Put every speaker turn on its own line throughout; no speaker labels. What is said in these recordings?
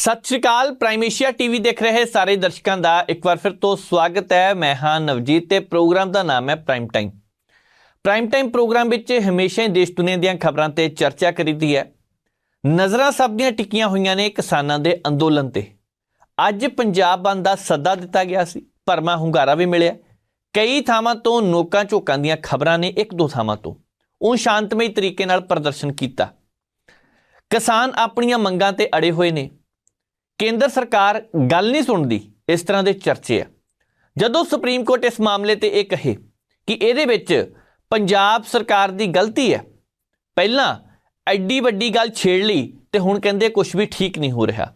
ਸਤਿ ਸ਼੍ਰੀ ਅਕਾਲ ਪ੍ਰਾਈਮ ਏਸ਼ੀਆ ਟੀਵੀ ਦੇਖ ਰਹੇ ਸਾਰੇ ਦਰਸ਼ਕਾਂ ਦਾ। ਇੱਕ ਵਾਰ ਫਿਰ ਤੋਂ ਸਵਾਗਤ ਹੈ। ਮੈਂ ਹਾਂ ਨਵਜੀਤ ਤੇ ਪ੍ਰੋਗਰਾਮ ਦਾ ਨਾਮ ਹੈ prime time prime time programme ਵਿੱਚ ਹਮੇਸ਼ਾ ਹੀ ਦੇਸ਼ ਦੁਨੀਆ ਦੀਆਂ ਖਬਰਾਂ ਤੇ ਚਰਚਾ ਕਰੀਦੀ ਹੈ। ਨਜ਼ਰਾਂ ਸਭ ਦੀਆਂ ਟਿੱਕੀਆਂ ਹੋਈਆਂ ਨੇ ਕਿਸਾਨਾਂ ਦੇ ਅੰਦੋਲਨ ਤੇ। ਅੱਜ ਪੰਜਾਬ ਬੰਦ ਦਾ ਸੱਦਾ ਦਿੱਤਾ ਗਿਆ ਸੀ। ਪਰਮਾ ਹੁੰਗਾਰਾ ਵੀ ਮਿਲਿਆ। ਕਈ ਥਾਵਾਂ ਤੋਂ ਨੋਕਾਂ ਝੋਕਾਂ ਦੀਆਂ ਖਬਰਾਂ ਨੇ ਇੱਕ ਦੋ ਥਾਵਾਂ ਤੋਂ। ਉਹ ਸ਼ਾਂਤਮਈ ਤਰੀਕੇ ਨਾਲ ਪ੍ਰਦਰਸ਼ਨ ਕੀਤਾ। ਕਿਸਾਨ ਆਪਣੀਆਂ ਮੰਗਾਂ ਤੇ ਅੜੇ ਹੋਏ ਨੇ। ਕੇਂਦਰ ਸਰਕਾਰ ਗੱਲ ਨਹੀਂ ਸੁਣਦੀ, ਇਸ ਤਰ੍ਹਾਂ ਦੇ ਚਰਚੇ ਆ। ਜਦੋਂ ਸੁਪਰੀਮ ਕੋਰਟ ਇਸ ਮਾਮਲੇ ਤੇ ਇਹ ਕਹੇ ਕਿ ਇਹਦੇ ਵਿੱਚ ਪੰਜਾਬ ਸਰਕਾਰ ਦੀ ਗਲਤੀ ਹੈ, ਪਹਿਲਾਂ ਐਡੀ ਵੱਡੀ ਗੱਲ ਛੇੜ ਲਈ ਤੇ ਹੁਣ ਕਹਿੰਦੇ ਕੁਝ ਵੀ ਠੀਕ ਨਹੀਂ ਹੋ ਰਿਹਾ,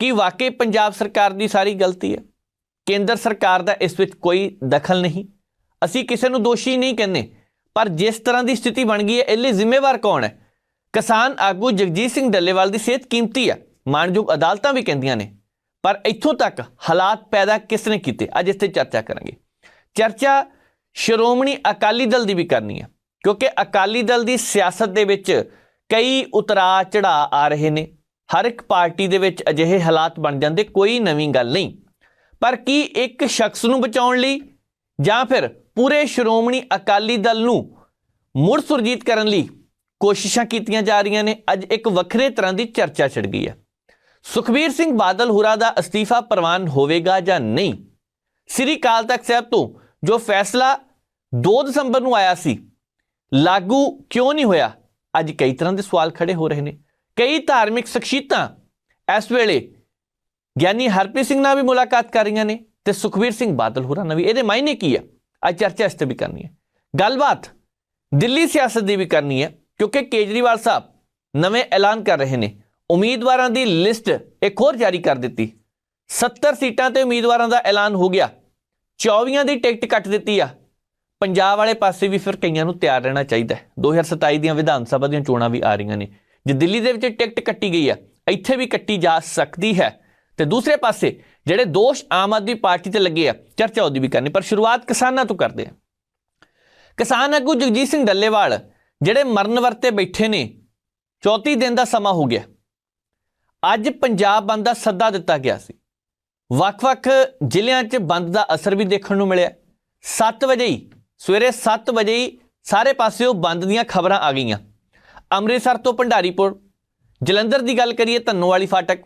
ਕੀ ਵਾਕਈ ਪੰਜਾਬ ਸਰਕਾਰ ਦੀ ਸਾਰੀ ਗਲਤੀ ਹੈ? ਕੇਂਦਰ ਸਰਕਾਰ ਦਾ ਇਸ ਵਿੱਚ ਕੋਈ ਦਖਲ ਨਹੀਂ। ਅਸੀਂ ਕਿਸੇ ਨੂੰ ਦੋਸ਼ੀ ਨਹੀਂ ਕਹਿੰਦੇ, ਪਰ ਜਿਸ ਤਰ੍ਹਾਂ ਦੀ ਸਥਿਤੀ ਬਣ ਗਈ ਹੈ ਇਹ ਲਈ ਜ਼ਿੰਮੇਵਾਰ ਕੌਣ ਹੈ? ਕਿਸਾਨ ਆਗੂ ਜਗਜੀਤ ਸਿੰਘ ਡੱਲੇਵਾਲ ਦੀ ਸਿਹਤ ਕੀਮਤੀ ਹੈ। ਮਾਣਯੋਗ ਅਦਾਲਤਾਂ ਵੀ ਕਹਿੰਦੀਆਂ ਨੇ। ਪਰ ਇੱਥੋਂ ਤੱਕ ਹਾਲਾਤ ਪੈਦਾ ਕਿਸ ਨੇ ਕੀਤੇ? ਅੱਜ ਇੱਥੇ ਚਰਚਾ ਕਰਾਂਗੇ। ਚਰਚਾ ਸ਼੍ਰੋਮਣੀ ਅਕਾਲੀ ਦਲ ਦੀ ਵੀ ਕਰਨੀ ਹੈ ਕਿਉਂਕਿ ਅਕਾਲੀ ਦਲ ਦੀ ਸਿਆਸਤ ਦੇ ਵਿੱਚ ਕਈ ਉਤਰਾ ਚੜਾ ਆ ਰਹੇ ਨੇ। ਹਰ ਇੱਕ ਪਾਰਟੀ ਦੇ ਵਿੱਚ ਅਜਿਹੇ ਹਾਲਾਤ ਬਣ ਜਾਂਦੇ, ਕੋਈ ਨਵੀਂ ਗੱਲ ਨਹੀਂ। ਪਰ ਕੀ ਇੱਕ ਸ਼ਖਸ ਨੂੰ ਬਚਾਉਣ ਲਈ ਜਾਂ ਫਿਰ ਪੂਰੇ ਸ਼੍ਰੋਮਣੀ ਅਕਾਲੀ ਦਲ ਨੂੰ ਮੁੜ ਸੁਰਜੀਤ ਕਰਨ ਲਈ ਕੋਸ਼ਿਸ਼ਾਂ ਕੀਤੀਆਂ ਜਾ ਰਹੀਆਂ ਨੇ, ਅੱਜ ਇੱਕ ਵੱਖਰੇ ਤਰ੍ਹਾਂ ਦੀ ਚਰਚਾ ਛਿੜ ਗਈ ਹੈ ਸੁਖਬੀਰ ਸਿੰਘ ਬਾਦਲ ਹੁਰਾ ਦਾ ਅਸਤੀਫਾ ਪ੍ਰਵਾਨ ਹੋਵੇਗਾ ਜਾਂ ਨਹੀਂ? ਸ੍ਰੀ ਕਾਲ ਤਖਤ ਸਾਹਿਬ ਤੋਂ ਜੋ ਫੈਸਲਾ 2 ਦਸੰਬਰ ਨੂੰ ਆਇਆ ਸੀ, ਲਾਗੂ ਕਿਉਂ ਨਹੀਂ ਹੋਇਆ? ਅੱਜ ਕਈ ਤਰ੍ਹਾਂ ਦੇ ਸਵਾਲ ਖੜੇ ਹੋ ਰਹੇ ਨੇ। ਕਈ ਧਾਰਮਿਕ ਸ਼ਖਸੀਅਤਾਂ ਇਸ ਵੇਲੇ ਗਿਆਨੀ ਹਰਪ੍ਰੀਤ ਸਿੰਘ ਨਾਲ ਵੀ ਮੁਲਾਕਾਤ ਕਰ ਰਹੀਆਂ ਨੇ ਤੇ ਸੁਖਬੀਰ ਸਿੰਘ ਬਾਦਲ ਹੋਰਾਂ ਨਾਲ ਵੀ। ਇਹਦੇ ਮਾਇਨੇ ਕੀ ਹੈ ਅੱਜ ਚਰਚਾ ਇਸ ਤੇ ਵੀ ਕਰਨੀ ਹੈ। ਗੱਲਬਾਤ ਦਿੱਲੀ ਸਿਆਸਤ ਦੀ ਵੀ ਕਰਨੀ ਹੈ, ਕਿਉਂਕਿ ਕੇਜਰੀਵਾਲ ਸਾਹਿਬ ਨਵੇਂ ਐਲਾਨ ਕਰ ਰਹੇ ਨੇ। ਉਮੀਦਵਾਰਾਂ ਦੀ ਲਿਸਟ ਇੱਕ ਹੋਰ ਜਾਰੀ ਕਰ ਦਿੱਤੀ। 70 ਸੀਟਾਂ ਤੇ ਉਮੀਦਵਾਰਾਂ ਦਾ ਐਲਾਨ ਹੋ ਗਿਆ। 24 ਦੀ ਟਿਕਟ ਕੱਟ ਦਿੱਤੀ ਆ। ਪੰਜਾਬ ਵਾਲੇ ਪਾਸੇ ਵੀ ਫਿਰ ਕਈਆਂ ਨੂੰ ਤਿਆਰ ਰਹਿਣਾ ਚਾਹੀਦਾ ਹੈ। 2027 ਦੀਆਂ ਵਿਧਾਨ ਸਭਾ ਦੀਆਂ ਚੋਣਾਂ ਵੀ ਆ ਰਹੀਆਂ ਨੇ। ਜੇ ਦਿੱਲੀ ਦੇ ਵਿੱਚ ਟਿਕਟ ਕੱਟੀ ਗਈ ਆ, ਇੱਥੇ ਵੀ ਕੱਟੀ ਜਾ ਸਕਦੀ ਹੈ। ਤੇ ਦੂਸਰੇ ਪਾਸੇ ਜਿਹੜੇ ਦੋਸ਼ ਆਮ ਆਦਮੀ ਪਾਰਟੀ ਤੇ ਲੱਗੇ ਆ, ਚਰਚਾ ਉਹਦੀ ਵੀ ਕਰਨੀ, ਪਰ ਸ਼ੁਰੂਆਤ ਕਿਸਾਨਾਂ ਤੋਂ ਕਰਦੇ ਆ। ਕਿਸਾਨ ਆਗੂ ਜਗਜੀਤ ਸਿੰਘ ਡੱਲੇਵਾਲ ਜਿਹੜੇ ਮਰਨ ਵਰਤੇ ਬੈਠੇ ਨੇ 34 ਦਿਨ ਦਾ ਸਮਾਂ ਹੋ ਗਿਆ। ਅੱਜ ਪੰਜਾਬ ਬੰਦ ਦਾ ਸੱਦਾ ਦਿੱਤਾ ਗਿਆ ਸੀ। ਵੱਖ-ਵੱਖ ਜ਼ਿਲ੍ਹਿਆਂ 'ਚ ਬੰਦ ਦਾ ਅਸਰ ਵੀ ਦੇਖਣ ਨੂੰ ਮਿਲਿਆ। 7 ਵਜੇ ਹੀ, ਸਵੇਰੇ 7 ਵਜੇ ਹੀ ਸਾਰੇ ਪਾਸਿਓਂ ਬੰਦ ਦੀਆਂ ਖਬਰਾਂ ਆ ਗਈਆਂ। ਅੰਮ੍ਰਿਤਸਰ ਤੋਂ ਭੰਡਾਰੀਪੁਰ, ਜਲੰਧਰ ਦੀ ਗੱਲ ਕਰੀਏ ਧੰਨੋਵਾਲੀ ਫਾਟਕ,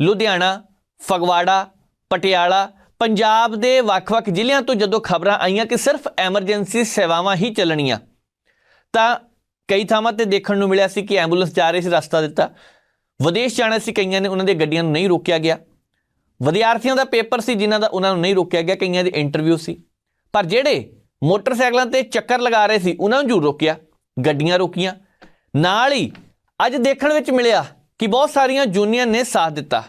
ਲੁਧਿਆਣਾ, ਫਗਵਾੜਾ, ਪਟਿਆਲਾ, ਪੰਜਾਬ ਦੇ ਵੱਖ-ਵੱਖ ਜ਼ਿਲ੍ਹਿਆਂ ਤੋਂ ਜਦੋਂ ਖਬਰਾਂ ਆਈਆਂ ਕਿ ਸਿਰਫ ਐਮਰਜੈਂਸੀ ਸੇਵਾਵਾਂ ਹੀ ਚੱਲਣੀਆਂ, ਤਾਂ ਕਈ ਥਾਵਾਂ ਤੇ ਦੇਖਣ ਨੂੰ ਮਿਲਿਆ ਸੀ ਕਿ ਐਂਬੂਲੈਂਸ ਜਾ ਰਹੀ ਸੀ, ਰਸਤਾ ਦਿੱਤਾ। ਵਿਦੇਸ਼ ਜਾਣਾ ਸੀ, ਕਈਆਂ ਨੇ ਉਹਨਾਂ ਦੇ ਗੱਡੀਆਂ ਨੂੰ ਨਹੀਂ ਰੋਕਿਆ ਗਿਆ। ਵਿਦਿਆਰਥੀਆਂ ਦਾ ਪੇਪਰ ਸੀ, ਜਿਨ੍ਹਾਂ ਦਾ ਉਹਨਾਂ ਨੂੰ ਨਹੀਂ ਰੋਕਿਆ ਗਿਆ, ਕਈਆਂ ਦੇ ਇੰਟਰਵਿਊ ਸੀ। ਪਰ ਜਿਹੜੇ ਮੋਟਰਸਾਈਕਲਾਂ ਤੇ ਚੱਕਰ ਲਗਾ ਰਹੇ ਸੀ, ਉਹਨਾਂ ਨੂੰ ਜ਼ਰੂਰ ਰੋਕਿਆ। ਗੱਡੀਆਂ ਰੋਕੀਆਂ। ਨਾਲ ਹੀ ਅੱਜ ਦੇਖਣ ਵਿੱਚ ਮਿਲਿਆ ਕਿ ਬਹੁਤ ਸਾਰੀਆਂ ਯੂਨੀਅਨ ਨੇ ਸਾਥ ਦਿੱਤਾ।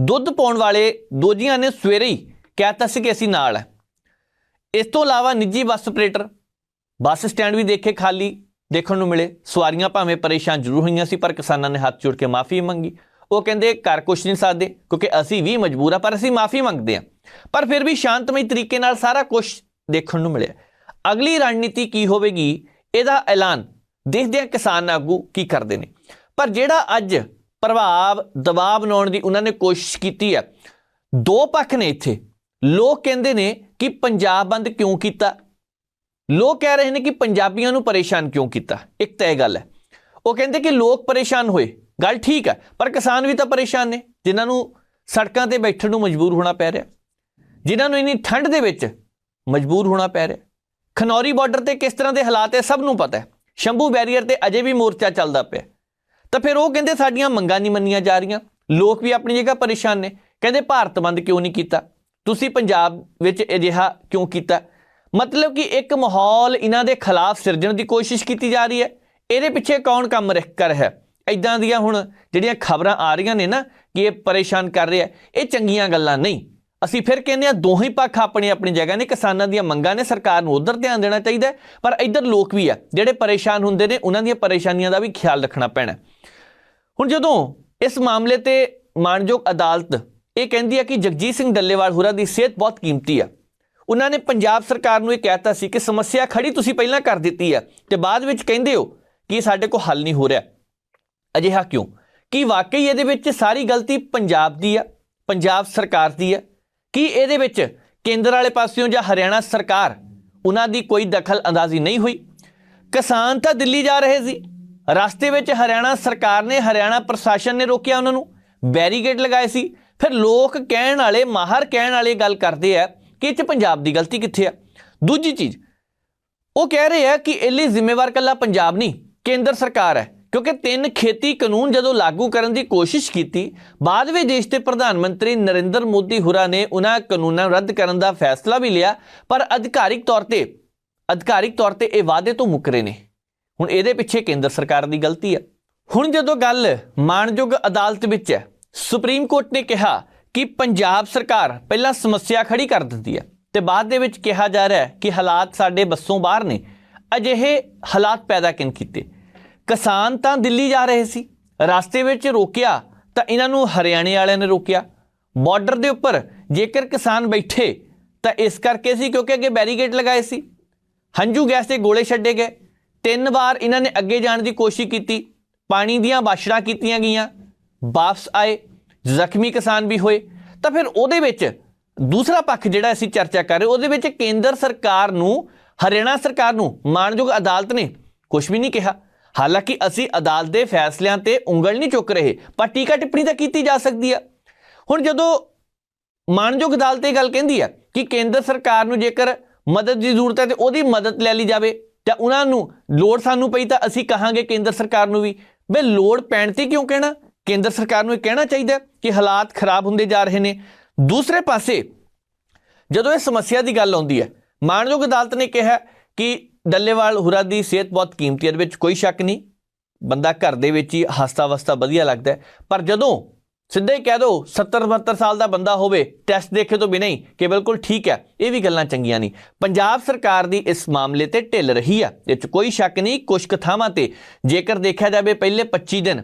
ਦੁੱਧ ਪਾਉਣ ਵਾਲੇ ਦੋਜੀਆਂ ਨੇ ਸਵੇਰੇ ਹੀ ਕਹਿਤਾ ਸੀ ਕਿ ਅਸੀਂ ਨਾਲ ਹੈ ਇਸ ਤੋਂ ਇਲਾਵਾ ਨਿੱਜੀ ਬੱਸ ਆਪਰੇਟਰ, ਬੱਸ ਸਟੈਂਡ ਵੀ ਦੇਖੇ ਖਾਲੀ। ਦੇਖਣ ਨੂੰ ਮਿਲੇ। ਸਵਾਰੀਆਂ ਭਾਵੇਂ ਪਰੇਸ਼ਾਨ ਜ਼ਰੂਰ ਹੋਈਆਂ ਸੀ, ਪਰ ਕਿਸਾਨਾਂ ਨੇ ਹੱਥ ਜੋੜ ਕੇ ਮਾਫੀ ਮੰਗੀ। ਉਹ ਕਹਿੰਦੇ ਕਰ ਕੁਛ ਨਹੀਂ ਸਕਦੇ ਕਿਉਂਕਿ ਅਸੀਂ ਵੀ ਮਜਬੂਰ ਆ, ਪਰ ਅਸੀਂ ਮਾਫੀ ਮੰਗਦੇ ਆ ਪਰ ਫਿਰ ਵੀ ਸ਼ਾਂਤਮਈ ਤਰੀਕੇ ਨਾਲ ਸਾਰਾ ਕੁਝ ਦੇਖਣ ਨੂੰ ਮਿਲਿਆ। ਅਗਲੀ ਰਣਨੀਤੀ ਕੀ ਹੋਵੇਗੀ, ਇਹਦਾ ਐਲਾਨ ਦੇਖਦੇ ਆ ਕਿਸਾਨ ਆਗੂ ਕੀ ਕਰਦੇ ਨੇ। ਪਰ ਜਿਹੜਾ ਅੱਜ ਪ੍ਰਭਾਵ, ਦਬਾਅ ਬਣਾਉਣ ਦੀ ਉਹਨਾਂ ਨੇ ਕੋਸ਼ਿਸ਼ ਕੀਤੀ ਹੈ, ਦੋ ਪੱਖ ਨੇ ਇੱਥੇ। ਲੋਕ ਕਹਿੰਦੇ ਨੇ ਕਿ ਪੰਜਾਬ ਬੰਦ ਕਿਉਂ ਕੀਤਾ? ਲੋਕ ਕਹਿ ਰਹੇ ਨੇ ਕਿ ਪੰਜਾਬੀਆਂ ਨੂੰ ਪਰੇਸ਼ਾਨ ਕਿਉਂ ਕੀਤਾ? ਇੱਕ ਤਾਂ ਇਹ ਗੱਲ ਹੈ। ਉਹ ਕਹਿੰਦੇ ਕਿ ਲੋਕ ਪਰੇਸ਼ਾਨ ਹੋਏ। ਗੱਲ ਠੀਕ ਹੈ, ਪਰ ਕਿਸਾਨ ਵੀ ਤਾਂ ਪਰੇਸ਼ਾਨ ਨੇ। ਜਿਨ੍ਹਾਂ ਨੂੰ ਸੜਕਾਂ ਤੇ ਬੈਠਣ ਨੂੰ ਮਜਬੂਰ ਹੋਣਾ ਪੈ ਰਿਹਾ। ਜਿਨ੍ਹਾਂ ਨੂੰ ਇੰਨੀ ਠੰਡ ਦੇ ਵਿੱਚ ਮਜਬੂਰ ਹੋਣਾ ਪੈ ਰਿਹਾ। ਖਨੌਰੀ ਬਾਰਡਰ ਤੇ ਕਿਸ ਤਰ੍ਹਾਂ ਦੇ ਹਾਲਾਤ ਹੈ, ਸਭ ਨੂੰ ਪਤਾ ਹੈ। ਸ਼ੰਭੂ ਬੈਰੀਅਰ ਤੇ ਅਜੇ ਵੀ ਮੋਰਚਾ ਚੱਲਦਾ ਪਿਆ। ਤਾਂ ਫਿਰ ਉਹ ਕਹਿੰਦੇ ਸਾਡੀਆਂ ਮੰਗਾਂ ਨਹੀਂ ਮੰਨੀਆਂ ਜਾ ਰਹੀਆਂ। ਲੋਕ ਵੀ ਆਪਣੀ ਜਗ੍ਹਾ ਪਰੇਸ਼ਾਨ ਨੇ। ਕਹਿੰਦੇ ਭਾਰਤ ਬੰਦ ਕਿਉਂ ਨਹੀਂ ਕੀਤਾ? ਤੁਸੀਂ ਪੰਜਾਬ ਵਿੱਚ ਅਜਿਹਾ ਕਿਉਂ ਕੀਤਾ? ਮਤਲਬ ਕਿ ਇੱਕ ਮਾਹੌਲ ਇਹਨਾਂ ਦੇ ਖਿਲਾਫ ਸਿਰਜਣ ਦੀ ਕੋਸ਼ਿਸ਼ ਕੀਤੀ ਜਾ ਰਹੀ ਹੈ। ਇਹਦੇ ਪਿੱਛੇ ਕੌਣ ਕੰਮ ਰ- ਕਰ ਰਿਹਾ? ਹੈ ਇਦਾਂ ਦੀਆਂ ਹੁਣ ਜਿਹੜੀਆਂ ਖਬਰਾਂ ਆ ਰਹੀਆਂ ਨੇ ਨਾ ਕਿ ਇਹ ਪਰੇਸ਼ਾਨ ਕਰ ਰਿਹਾ। ਇਹ ਚੰਗੀਆਂ ਗੱਲਾਂ ਨਹੀਂ। ਅਸੀਂ ਫਿਰ ਕਹਿੰਦੇ ਆ ਦੋਹੇ ਪੱਖ ਆਪਣੀ ਆਪਣੀ ਜਗ੍ਹਾ ਨੇ। ਕਿਸਾਨਾਂ ਦੀਆਂ ਮੰਗਾਂ ਨੇ। ਸਰਕਾਰ ਨੂੰ ਉਧਰ ਧਿਆਨ ਦੇਣਾ ਚਾਹੀਦਾ ਪਰ ਇੱਧਰ ਲੋਕ ਵੀ ਆ, ਜਿਹੜੇ ਪਰੇਸ਼ਾਨ ਹੁੰਦੇ ਨੇ, ਉਹਨਾਂ ਦੀਆਂ ਪਰੇਸ਼ਾਨੀਆਂ ਦਾ ਵੀ ਖਿਆਲ ਰੱਖਣਾ ਪੈਣਾ ਹੁਣ ਜਦੋਂ ਇਸ ਮਾਮਲੇ ਤੇ ਮਾਨਯੋਗ ਅਦਾਲਤ ਇਹ ਕਹਿੰਦੀ ਹੈ ਕਿ ਜਗਜੀਤ ਸਿੰਘ ਡੱਲੇਵਾਲ ਹੋਰਾਂ ਦੀ ਸਿਹਤ ਬਹੁਤ ਕੀਮਤੀ ਆ। ਉਹਨਾਂ ਨੇ ਪੰਜਾਬ ਸਰਕਾਰ ਨੂੰ ਇਹ ਕਹਿਤਾ ਸੀ ਕਿ ਸਮੱਸਿਆ ਖੜੀ ਤੁਸੀਂ ਪਹਿਲਾਂ ਕਰ ਦਿੱਤੀ ਆ ਤੇ ਬਾਅਦ ਵਿੱਚ ਕਹਿੰਦੇ ਹੋ ਕਿ ਸਾਡੇ ਕੋਲ ਹੱਲ ਨਹੀਂ ਹੋ ਰਿਹਾ। ਅਜਿਹਾ ਕਿਉਂ? ਕੀ ਵਾਕਈ ਇਹਦੇ ਵਿੱਚ ਸਾਰੀ ਗਲਤੀ ਪੰਜਾਬ ਦੀ ਆ, ਪੰਜਾਬ ਸਰਕਾਰ ਦੀ ਆ? ਕੀ ਇਹਦੇ ਵਿੱਚ ਕੇਂਦਰ ਵਾਲੇ ਪਾਸਿਓਂ ਜਾਂ ਹਰਿਆਣਾ ਸਰਕਾਰ ਉਹਨਾਂ ਦੀ ਕੋਈ ਦਖਲ ਅੰਦਾਜ਼ੀ ਨਹੀਂ ਹੋਈ? ਕਿਸਾਨ ਤਾਂ ਦਿੱਲੀ ਜਾ ਰਹੇ ਸੀ। ਰਸਤੇ ਵਿੱਚ ਹਰਿਆਣਾ ਸਰਕਾਰ ਨੇ ਹਰਿਆਣਾ ਪ੍ਰਸ਼ਾਸਨ ਨੇ ਰੋਕਿਆ ਉਹਨਾਂ ਨੂੰ। ਬੈਰੀਗੇਡ ਲਗਾਏ ਸੀ। ਫਿਰ ਲੋਕ ਕਹਿਣ ਵਾਲੇ, ਮਾਹਰ ਕਹਿਣ ਵਾਲੇ ਗੱਲ ਕਰਦੇ ਆ ਕਿ ਇਹ 'ਚ ਪੰਜਾਬ ਦੀ ਗਲਤੀ ਕਿੱਥੇ ਆ? ਦੂਜੀ ਚੀਜ਼, ਉਹ ਕਹਿ ਰਹੇ ਆ ਕਿ ਇਹ ਲਈ ਜ਼ਿੰਮੇਵਾਰ ਕੱਲਾ ਪੰਜਾਬ ਨਹੀਂ, ਕੇਂਦਰ ਸਰਕਾਰ ਹੈ। ਕਿਉਂਕਿ ਤਿੰਨ ਖੇਤੀ ਕਾਨੂੰਨ ਜਦੋਂ ਲਾਗੂ ਕਰਨ ਦੀ ਕੋਸ਼ਿਸ਼ ਕੀਤੀ, ਬਾਅਦ ਵਿੱਚ ਦੇਸ਼ ਦੇ ਪ੍ਰਧਾਨ ਮੰਤਰੀ ਨਰਿੰਦਰ ਮੋਦੀ ਹੁਰਾ ਨੇ ਉਹਨਾਂ ਕਾਨੂੰਨਾਂ ਨੂੰ ਰੱਦ ਕਰਨ ਦਾ ਫੈਸਲਾ ਵੀ ਲਿਆ, ਪਰ ਅਧਿਕਾਰਿਕ ਤੌਰ ਤੇ, ਅਧਿਕਾਰਿਕ ਤੌਰ ਤੇ ਇਹ ਵਾਅਦੇ ਤੋਂ ਮੁੱਕਰੇ ਨੇ। ਹੁਣ ਇਹਦੇ ਪਿੱਛੇ ਕੇਂਦਰ ਸਰਕਾਰ ਦੀ ਗਲਤੀ ਹੈ। ਹੁਣ ਜਦੋਂ ਗੱਲ ਮਾਣਯੋਗ ਅਦਾਲਤ ਵਿੱਚ ਹੈ, ਸੁਪਰੀਮ ਕੋਰਟ ਨੇ ਕਿਹਾ ਕਿ ਪੰਜਾਬ ਸਰਕਾਰ ਪਹਿਲਾਂ ਸਮੱਸਿਆ ਖੜੀ ਕਰ ਦਿੰਦੀ ਹੈ ਤੇ ਬਾਅਦ ਦੇ ਵਿੱਚ ਕਿਹਾ ਜਾ ਰਿਹਾ ਹੈ ਕਿ ਹਾਲਾਤ ਸਾਡੇ ਬੱਸੋਂ ਬਾਹਰ ਨੇ। ਅਜਿਹੇ ਹਾਲਾਤ ਪੈਦਾ ਕਿਨ ਕੀਤੇ? ਕਿਸਾਨ ਤਾਂ ਦਿੱਲੀ ਜਾ ਰਹੇ ਸੀ। ਰਸਤੇ ਵਿੱਚ ਰੋਕਿਆ ਤਾਂ ਇਹਨਾਂ ਨੂੰ ਹਰਿਆਣੇ ਵਾਲਿਆਂ ਨੇ ਰੋਕਿਆ। ਬਾਰਡਰ ਦੇ ਉੱਪਰ ਜੇਕਰ ਕਿਸਾਨ ਬੈਠੇ ਤਾਂ ਇਸ ਕਰਕੇ ਸੀ ਕਿਉਂਕਿ ਅੱਗੇ ਬੈਰੀਗੇਟ ਲਗਾਏ ਸੀ। ਹੰਝੂ ਗੈਸ ਦੇ ਗੋਲੇ ਛੱਡੇ ਗਏ। ਤਿੰਨ ਵਾਰ ਇਹਨਾਂ ਨੇ ਅੱਗੇ ਜਾਣ ਦੀ ਕੋਸ਼ਿਸ਼ ਕੀਤੀ। ਪਾਣੀ ਦੀਆਂ ਬਾਸ਼ੜਾਂ ਕੀਤੀਆਂ ਗਈਆਂ। ਵਾਪਸ ਆਏ। ਜ਼ਖਮੀ ਕਿਸਾਨ ਵੀ ਹੋਏ, ਤਾਂ ਫਿਰ ਉਹਦੇ ਵਿੱਚ ਦੂਸਰਾ ਪੱਖ ਜਿਹੜਾ ਅਸੀਂ ਚਰਚਾ ਕਰ ਰਹੇ, ਉਹਦੇ ਵਿੱਚ ਕੇਂਦਰ ਸਰਕਾਰ ਨੂੰ, ਹਰਿਆਣਾ ਸਰਕਾਰ ਨੂੰ ਮਾਣਯੋਗ ਅਦਾਲਤ ਨੇ ਕੁਝ ਵੀ ਨਹੀਂ ਕਿਹਾ। ਹਾਲਾਂਕਿ ਅਸੀਂ ਅਦਾਲਤ ਦੇ ਫੈਸਲਿਆਂ ਤੇ ਉਂਗਲ ਨਹੀਂ ਚੁੱਕ ਰਹੇ, ਪਰ ਟੀਕਾ ਟਿੱਪਣੀ ਤਾਂ ਕੀਤੀ ਜਾ ਸਕਦੀ ਆ। ਹੁਣ ਜਦੋਂ ਮਾਣਯੋਗ ਅਦਾਲਤ ਇਹ ਗੱਲ ਕਹਿੰਦੀ ਆ ਕਿ ਕੇਂਦਰ ਸਰਕਾਰ ਨੂੰ ਜੇਕਰ ਮਦਦ ਦੀ ਜ਼ਰੂਰਤ ਹੈ ਤੇ ਉਹਦੀ ਮਦਦ ਲੈ ਲਈ ਜਾਵੇ, ਤਾਂ ਉਹਨਾਂ ਨੂੰ ਲੋੜ ਸਾਨੂੰ ਪਈ ਤਾਂ ਅਸੀਂ ਕਹਾਂਗੇ ਕੇਂਦਰ ਸਰਕਾਰ ਨੂੰ ਵੀ। ਬਈ ਲੋੜ ਪੈਣ ਤੇ ਕਿਉਂ ਕਹਿਣਾ? ਕੇਂਦਰ ਸਰਕਾਰ ਨੂੰ ਇਹ ਕਹਿਣਾ ਚਾਹੀਦਾ ਕਿ ਹਾਲਾਤ ਖਰਾਬ ਹੁੰਦੇ ਜਾ ਰਹੇ ਨੇ। ਦੂਸਰੇ ਪਾਸੇ, ਜਦੋਂ ਇਹ ਸਮੱਸਿਆ ਦੀ ਗੱਲ ਆਉਂਦੀ ਹੈ ਮਾਣਯੋਗ ਅਦਾਲਤ ਨੇ ਕਿਹਾ ਕਿ ਡੱਲੇਵਾਲ ਹੁਰਾ ਦੀ ਸਿਹਤ ਬਹੁਤ ਕੀਮਤੀ ਹੈ, ਇਹਦੇ ਵਿੱਚ ਕੋਈ ਸ਼ੱਕ ਨਹੀਂ। ਬੰਦਾ ਘਰ ਦੇ ਵਿੱਚ ਹੀ ਹਸਤਾ ਵਸਤਾ ਵਧੀਆ ਲੱਗਦਾ ਪਰ ਜਦੋਂ ਸਿੱਧਾ ਹੀ ਕਹਿ ਦੋ 70 72 ਸਾਲ ਦਾ ਬੰਦਾ ਹੋਵੇ, ਟੈਸਟ ਦੇਖੇ ਤੋਂ ਬਿਨਾਂ ਹੀ ਕਿ ਬਿਲਕੁਲ ਠੀਕ ਹੈ, ਇਹ ਵੀ ਗੱਲਾਂ ਚੰਗੀਆਂ ਨਹੀਂ। ਪੰਜਾਬ ਸਰਕਾਰ ਦੀ ਇਸ ਮਾਮਲੇ ਤੇ ਢਿੱਲ ਰਹੀ ਆ ਇਹ 'ਚ ਕੋਈ ਸ਼ੱਕ ਨਹੀਂ ਕੁਝ ਕਥਾਵਾਂ ਤੇ ਜੇਕਰ ਦੇਖਿਆ ਜਾਵੇ, ਪਹਿਲੇ 25 ਦਿਨ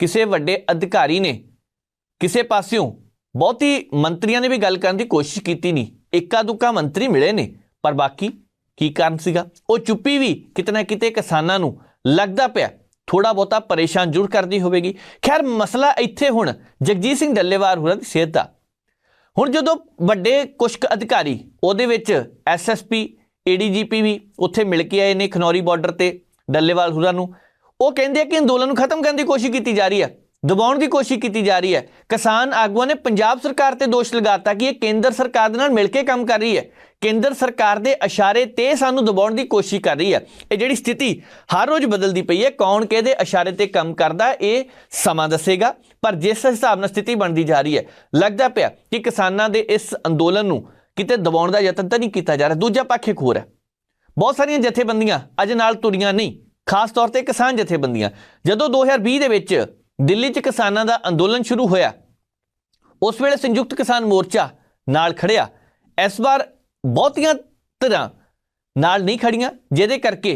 ਕਿਸੇ ਵੱਡੇ ਅਧਿਕਾਰੀ ਨੇ ਕਿਸੇ ਪਾਸਿਓਂ ਬਹੁਤੀ ਮੰਤਰੀਆਂ ਨੇ ਵੀ ਗੱਲ ਕਰਨ ਦੀ ਕੋਸ਼ਿਸ਼ ਕੀਤੀ ਨਹੀਂ, ਇੱਕਾ ਦੁੱਕਾ ਮੰਤਰੀ ਮਿਲੇ ਨੇ, ਪਰ ਬਾਕੀ ਕੀ ਕਾਰਨ ਸੀਗਾ? ਉਹ ਚੁੱਪੀ ਵੀ ਕਿਤਨਾ ਕਿਤੇ ਕਿਸਾਨਾਂ ਨੂੰ ਲੱਗਦਾ ਪਿਆ ਥੋੜਾ ਬਹੁਤਾ ਪਰੇਸ਼ਾਨ ਜ਼ਰੂਰ ਕਰਦੀ ਹੋਵੇਗੀ। ਖੈਰ, ਮਸਲਾ ਇੱਥੇ ਹੁਣ ਜਗਜੀਤ ਸਿੰਘ ਡੱਲੇਵਾਲ ਹੋਰਾਂ ਦੀ ਸਿਹਤ ਦਾ। ਹੁਣ ਜਦੋਂ ਵੱਡੇ ਕੁਸ਼ਕ ਅਧਿਕਾਰੀ, ਉਹਦੇ ਵਿੱਚ ਐਸਐਸਪੀ ਏਡੀਜੀਪੀ ਵੀ ਉੱਥੇ ਮਿਲ ਕੇ ਆਏ ਨੇ ਖਨੌਰੀ ਬਾਰਡਰ ਤੇ ਡੱਲੇਵਾਲ ਹੋਰਾਂ ਨੂੰ ਉਹ ਕਹਿੰਦੇ ਆ ਕਿ ਅੰਦੋਲਨ ਨੂੰ ਖਤਮ ਕਰਨ ਦੀ ਕੋਸ਼ਿਸ਼ ਕੀਤੀ ਜਾ ਰਹੀ ਹੈ, ਦਬਾਉਣ ਦੀ ਕੋਸ਼ਿਸ਼ ਕੀਤੀ ਜਾ ਰਹੀ ਹੈ। ਕਿਸਾਨ ਆਗੂਆਂ ਨੇ ਪੰਜਾਬ ਸਰਕਾਰ ਤੇ ਦੋਸ਼ ਲਗਾਤਾ ਕਿ ਇਹ ਕੇਂਦਰ ਸਰਕਾਰ ਦੇ ਨਾਲ ਮਿਲ ਕੇ ਕੰਮ ਕਰ ਰਹੀ ਹੈ। ਕੇਂਦਰ ਸਰਕਾਰ ਦੇ ਇਸ਼ਾਰੇ ਤੇ ਸਾਨੂੰ ਦਬਾਉਣ ਦੀ ਕੋਸ਼ਿਸ਼ ਕਰ ਰਹੀ ਹੈ। ਇਹ ਜਿਹੜੀ ਸਥਿਤੀ ਹਰ ਰੋਜ਼ ਬਦਲਦੀ ਪਈ ਹੈ, ਕੌਣ ਕਿਹਦੇ ਇਸ਼ਾਰੇ ਤੇ ਕੰਮ ਕਰਦਾ, ਇਹ ਸਮਾਂ ਦੱਸੇਗਾ। ਪਰ ਜਿਸ ਹਿਸਾਬ ਨਾਲ ਸਥਿਤੀ ਬਣਦੀ ਜਾ ਰਹੀ ਹੈ, ਲੱਗਦਾ ਪਿਆ ਕਿ ਕਿਸਾਨਾਂ ਦੇ ਇਸ ਅੰਦੋਲਨ ਨੂੰ ਕਿਤੇ ਦਬਾਉਣ ਦਾ ਯਤਨ ਤਾਂ ਨਹੀਂ ਕੀਤਾ ਜਾ ਰਿਹਾ। ਦੂਜਾ ਪੱਖ ਇੱਕ ਹੋਰ ਹੈ। ਬਹੁਤ ਸਾਰੀਆਂ ਜਥੇਬੰਦੀਆਂ ਅੱਜ ਨਾਲ ਤੁਰੀਆਂ ਨਹੀਂ। ਖਾਸ ਤੌਰ ਤੇ ਕਿਸਾਨ ਜਥੇਬੰਦੀਆਂ। ਜਦੋਂ 2020 ਦੇ ਵਿੱਚ ਦਿੱਲੀ 'ਚ ਕਿਸਾਨਾਂ ਦਾ ਅੰਦੋਲਨ ਸ਼ੁਰੂ ਹੋਇਆ, ਉਸ ਵੇਲੇ ਸੰਯੁਕਤ ਕਿਸਾਨ ਮੋਰਚਾ ਨਾਲ ਖੜਿਆ। ਇਸ ਵਾਰ ਬਹੁਤੀਆਂ ਤਰ੍ਹਾਂ ਨਾਲ ਨਹੀਂ ਖੜੀਆਂ, ਜਿਹਦੇ ਕਰਕੇ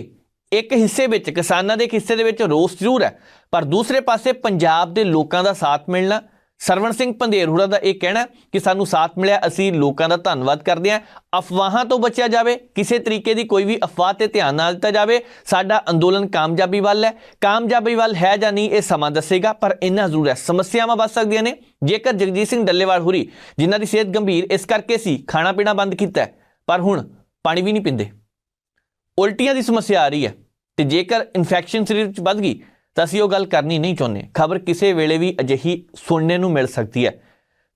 ਇੱਕ ਹਿੱਸੇ ਵਿੱਚ, ਕਿਸਾਨਾਂ ਦੇ ਇੱਕ ਹਿੱਸੇ ਦੇ ਵਿੱਚ ਰੋਸ ਜ਼ਰੂਰ ਹੈ। ਪਰ ਦੂਸਰੇ ਪਾਸੇ ਪੰਜਾਬ ਦੇ ਲੋਕਾਂ ਦਾ ਸਾਥ ਮਿਲਣਾ ਸਰਵਣ ਸਿੰਘ ਪੰਧੇਰ ਹੁਰਾਂ ਦਾ ਇਹ ਕਹਿਣਾ ਕਿ ਸਾਨੂੰ ਸਾਥ ਮਿਲਿਆ, ਅਸੀਂ ਲੋਕਾਂ ਦਾ ਧੰਨਵਾਦ ਕਰਦੇ ਹਾਂ। ਅਫਵਾਹਾਂ ਤੋਂ ਬਚਿਆ ਜਾਵੇ, ਕਿਸੇ ਤਰੀਕੇ ਦੀ ਕੋਈ ਵੀ ਅਫਵਾਹ ਤੇ ਧਿਆਨ ਨਾ ਦਿੱਤਾ ਜਾਵੇ, ਸਾਡਾ ਅੰਦੋਲਨ ਕਾਮਯਾਬੀ ਵੱਲ ਹੈ। ਕਾਮਯਾਬੀ ਵੱਲ ਹੈ ਜਾਂ ਨਹੀਂ, ਇਹ ਸਮਾਂ ਦੱਸੇਗਾ, ਪਰ ਇੰਨਾ ਜ਼ਰੂਰ ਹੈ। ਸਮੱਸਿਆਵਾਂ ਵੱਧ ਸਕਦੀਆਂ ਨੇ। ਜੇਕਰ ਜਗਜੀਤ ਸਿੰਘ ਡੱਲੇਵਾਲ ਹੁਰੀ, ਜਿਨ੍ਹਾਂ ਦੀ ਸਿਹਤ ਗੰਭੀਰ, ਇਸ ਕਰਕੇ ਸੀ ਖਾਣਾ ਪੀਣਾ ਬੰਦ ਕੀਤਾ ਪਰ ਹੁਣ ਪਾਣੀ ਵੀ ਨਹੀਂ ਪੀਂਦੇ। ਉਲਟੀਆਂ ਦੀ ਸਮੱਸਿਆ ਆ ਰਹੀ ਹੈ ਤੇ ਜੇਕਰ ਇਨਫੈਕਸ਼ਨ ਸਰੀਰ ਵਿੱਚ ਵੱਧ ਗਈ ਤਾਂ ਅਸੀਂ ਉਹ ਗੱਲ ਕਰਨੀ ਨਹੀਂ ਚਾਹੁੰਦੇ। ਖਬਰ ਕਿਸੇ ਵੇਲੇ ਵੀ ਅਜਿਹੀ ਸੁਣਨੇ ਨੂੰ ਮਿਲ ਸਕਦੀ ਹੈ।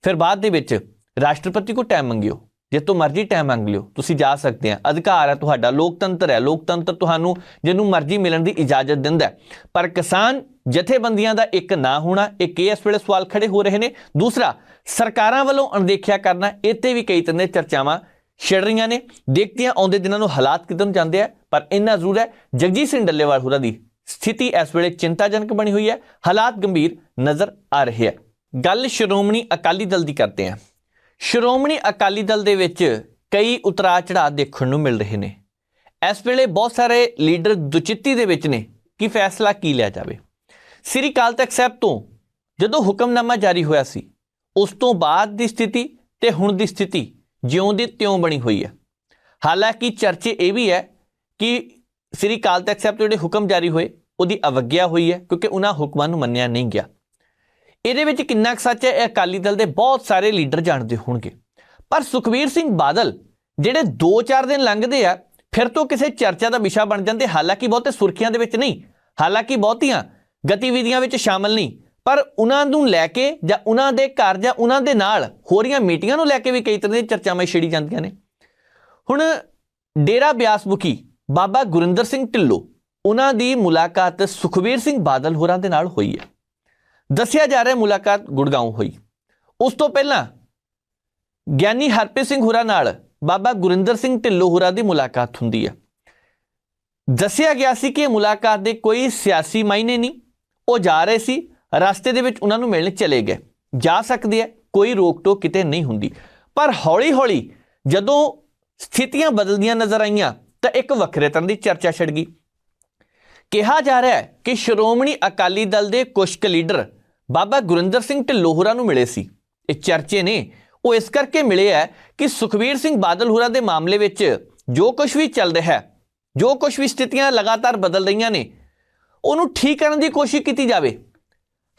ਫਿਰ ਬਾਅਦ ਦੇ ਵਿੱਚ ਰਾਸ਼ਟਰਪਤੀ ਕੋ ਟਾਈਮ ਮੰਗਿਓ। ਜੇ ਤੋਂ ਮਰਜ਼ੀ ਟਾਈਮ ਮੰਗ ਲਿਓ। ਤੁਸੀਂ ਜਾ ਸਕਦੇ ਆ। ਅਧਿਕਾਰ ਹੈ ਤੁਹਾਡਾ। ਲੋਕਤੰਤਰ ਹੈ। ਲੋਕਤੰਤਰ ਤੁਹਾਨੂੰ ਜਿਹਨੂੰ ਮਰਜ਼ੀ ਮਿਲਣ ਦੀ ਇਜਾਜ਼ਤ ਦਿੰਦਾ ਪਰ ਕਿਸਾਨ ਜਥੇਬੰਦੀਆਂ ਦਾ ਇੱਕ ਨਾ ਹੋਣਾ ਇੱਕ ਇਹ ਇਸ ਵੇਲੇ ਸਵਾਲ ਖੜੇ ਹੋ ਰਹੇ ਨੇ। ਦੂਸਰਾ, ਸਰਕਾਰਾਂ ਵੱਲੋਂ ਅਣਦੇਖਿਆ ਕਰਨਾ, ਇਹ ਤੇ ਵੀ ਕਈ ਤਰ੍ਹਾਂ ਦੇ ਚਰਚਾਵਾਂ ਛਿੜ ਰਹੀਆਂ ਨੇ। ਦੇਖਦਿਆਂ ਆਉਂਦੇ ਦਿਨਾਂ ਨੂੰ ਹਾਲਾਤ ਕਿਦਾਂ ਜਾਂਦੇ ਆ। ਪਰ ਇੰਨਾ ਜ਼ਰੂਰ ਹੈ। ਜਗਜੀਤ ਸਿੰਘ ਡੱਲੇਵਾਲ ਹੋਰਾਂ ਦੀ ਸਥਿਤੀ ਇਸ ਵੇਲੇ ਚਿੰਤਾਜਨਕ ਬਣੀ ਹੋਈ ਹੈ। ਹਾਲਾਤ ਗੰਭੀਰ ਨਜ਼ਰ ਆ ਰਹੇ ਹੈ। ਗੱਲ ਸ਼੍ਰੋਮਣੀ ਅਕਾਲੀ ਦਲ ਦੀ ਕਰਦੇ ਹਾਂ। ਸ਼੍ਰੋਮਣੀ ਅਕਾਲੀ ਦਲ ਦੇ ਵਿੱਚ ਕਈ ਉਤਰਾਅ ਚੜਾਅ ਦੇਖਣ ਨੂੰ ਮਿਲ ਰਹੇ ਨੇ। ਇਸ ਵੇਲੇ ਬਹੁਤ ਸਾਰੇ ਲੀਡਰ ਦੁਚਿੱਤੀ ਦੇ ਵਿੱਚ ਨੇ ਕਿ ਫੈਸਲਾ ਕੀ ਲਿਆ ਜਾਵੇ। ਸ੍ਰੀ ਅਕਾਲ ਤਖਤ ਸਾਹਿਬ ਤੋਂ ਜਦੋਂ ਹੁਕਮਨਾਮਾ ਜਾਰੀ ਹੋਇਆ ਸੀ, ਉਸ ਤੋਂ ਬਾਅਦ ਦੀ ਸਥਿਤੀ ਤੇ ਹੁਣ ਦੀ ਸਥਿਤੀ ਜਿਉਂ ਦੀ ਤਿਉਂ ਬਣੀ ਹੋਈ ਹੈ। ਹਾਲਾਂਕਿ ਚਰਚੇ ਇਹ ਵੀ ਹੈ ਕਿ ਸ੍ਰੀ ਅਕਾਲ ਤਖਤ ਸਾਹਿਬ ਤੋਂ ਜਿਹੜੇ ਹੁਕਮ ਜਾਰੀ ਹੋਏ, ਉਹਦੀ ਅਵਗਿਆ ਹੋਈ ਹੈ, ਕਿਉਂਕਿ ਉਹਨਾਂ ਹੁਕਮਾਂ ਨੂੰ ਮੰਨਿਆ ਨਹੀਂ ਗਿਆ। ਇਹਦੇ ਵਿੱਚ ਕਿੰਨਾ ਕੁ ਸੱਚ ਹੈ, ਇਹ ਅਕਾਲੀ ਦਲ ਦੇ ਬਹੁਤ ਸਾਰੇ ਲੀਡਰ ਜਾਣਦੇ ਹੋਣਗੇ। ਪਰ ਸੁਖਬੀਰ ਸਿੰਘ ਬਾਦਲ ਜਿਹੜੇ 2-4 ਦਿਨ ਲੰਘਦੇ ਆ, ਫਿਰ ਤੋਂ ਕਿਸੇ ਚਰਚਾ ਦਾ ਵਿਸ਼ਾ ਬਣ ਜਾਂਦੇ, ਹਾਲਾਂਕਿ ਬਹੁਤੇ ਸੁਰਖੀਆਂ ਦੇ ਵਿੱਚ ਨਹੀਂ, ਹਾਲਾਂਕਿ ਬਹੁਤੀਆਂ ਗਤੀਵਿਧੀਆਂ ਵਿੱਚ ਸ਼ਾਮਲ ਨਹੀਂ, ਪਰ ਉਹਨਾਂ ਨੂੰ ਲੈ ਕੇ ਜਾਂ ਉਹਨਾਂ ਦੇ ਘਰ ਜਾਂ ਉਹਨਾਂ ਦੇ ਨਾਲ ਹੋ ਰਹੀਆਂ ਮੀਟਿੰਗਾਂ ਨੂੰ ਲੈ ਕੇ ਵੀ ਕਈ ਤਰ੍ਹਾਂ ਦੀਆਂ ਚਰਚਾਵਾਂ ਛਿੜੀ ਜਾਂਦੀਆਂ ਨੇ। ਹੁਣ ਡੇਰਾ ਬਿਆਸ ਮੁਖੀ ਬਾਬਾ ਗੁਰਿੰਦਰ ਸਿੰਘ ਢਿੱਲੋਂ, ਉਹਨਾਂ ਦੀ ਮੁਲਾਕਾਤ ਸੁਖਬੀਰ ਸਿੰਘ ਬਾਦਲ ਹੋਰਾਂ ਦੇ ਨਾਲ ਹੋਈ ਹੈ। ਦੱਸਿਆ ਜਾ ਰਿਹਾ ਮੁਲਾਕਾਤ ਗੁੜਗਾਉਂ ਹੋਈ। ਉਸ ਤੋਂ ਪਹਿਲਾਂ ਗਿਆਨੀ ਹਰਪ੍ਰੀਤ ਸਿੰਘ ਹੋਰਾਂ ਨਾਲ ਬਾਬਾ ਗੁਰਿੰਦਰ ਸਿੰਘ ਢਿੱਲੋਂ ਹੋਰਾਂ ਦੀ ਮੁਲਾਕਾਤ ਹੁੰਦੀ ਹੈ। ਦੱਸਿਆ ਗਿਆ ਸੀ ਕਿ ਇਹ ਮੁਲਾਕਾਤ ਦੇ ਕੋਈ ਸਿਆਸੀ ਮਾਇਨੇ ਨਹੀਂ, ਉਹ ਜਾ ਰਹੇ ਸੀ, ਰਸਤੇ ਦੇ ਵਿੱਚ ਉਹਨਾਂ ਨੂੰ ਮਿਲਣ ਚਲੇ ਗਏ। ਜਾ ਸਕਦੇ ਆ ਕੋਈ ਰੋਕ ਟੋਕ ਕਿਤੇ ਨਹੀਂ ਹੁੰਦੀ। ਪਰ ਹੌਲੀ-ਹੌਲੀ ਜਦੋਂ ਸਥਿਤੀਆਂ ਬਦਲਦੀਆਂ ਨਜ਼ਰ ਆਈਆਂ ਤਾਂ ਇੱਕ ਵੱਖਰੇ ਤਰ੍ਹਾਂ ਦੀ ਚਰਚਾ ਛਿੜ ਗਈ। ਕਿਹਾ ਜਾ ਰਿਹਾ ਹੈ ਕਿ ਸ਼੍ਰੋਮਣੀ ਅਕਾਲੀ ਦਲ ਦੇ ਕੁਝ ਲੀਡਰ ਬਾਬਾ ਗੁਰਿੰਦਰ ਸਿੰਘ ਢਿੱਲੋਂ ਹੋਰਾਂ ਨੂੰ ਮਿਲੇ ਸੀ। ਇਹ ਚਰਚੇ ਨੇ, ਉਹ ਇਸ ਕਰਕੇ ਮਿਲੇ ਹੈ ਕਿ ਸੁਖਬੀਰ ਸਿੰਘ ਬਾਦਲ ਹੋਰਾਂ ਦੇ ਮਾਮਲੇ ਵਿੱਚ ਜੋ ਕੁਝ ਵੀ ਚੱਲ ਰਿਹਾ ਹੈ, ਜੋ ਕੁਝ ਵੀ ਸਥਿਤੀਆਂ ਲਗਾਤਾਰ ਬਦਲ ਰਹੀਆਂ ਨੇ, ਉਹਨੂੰ ਠੀਕ ਕਰਨ ਦੀ ਕੋਸ਼ਿਸ਼ ਕੀਤੀ ਜਾਵੇ।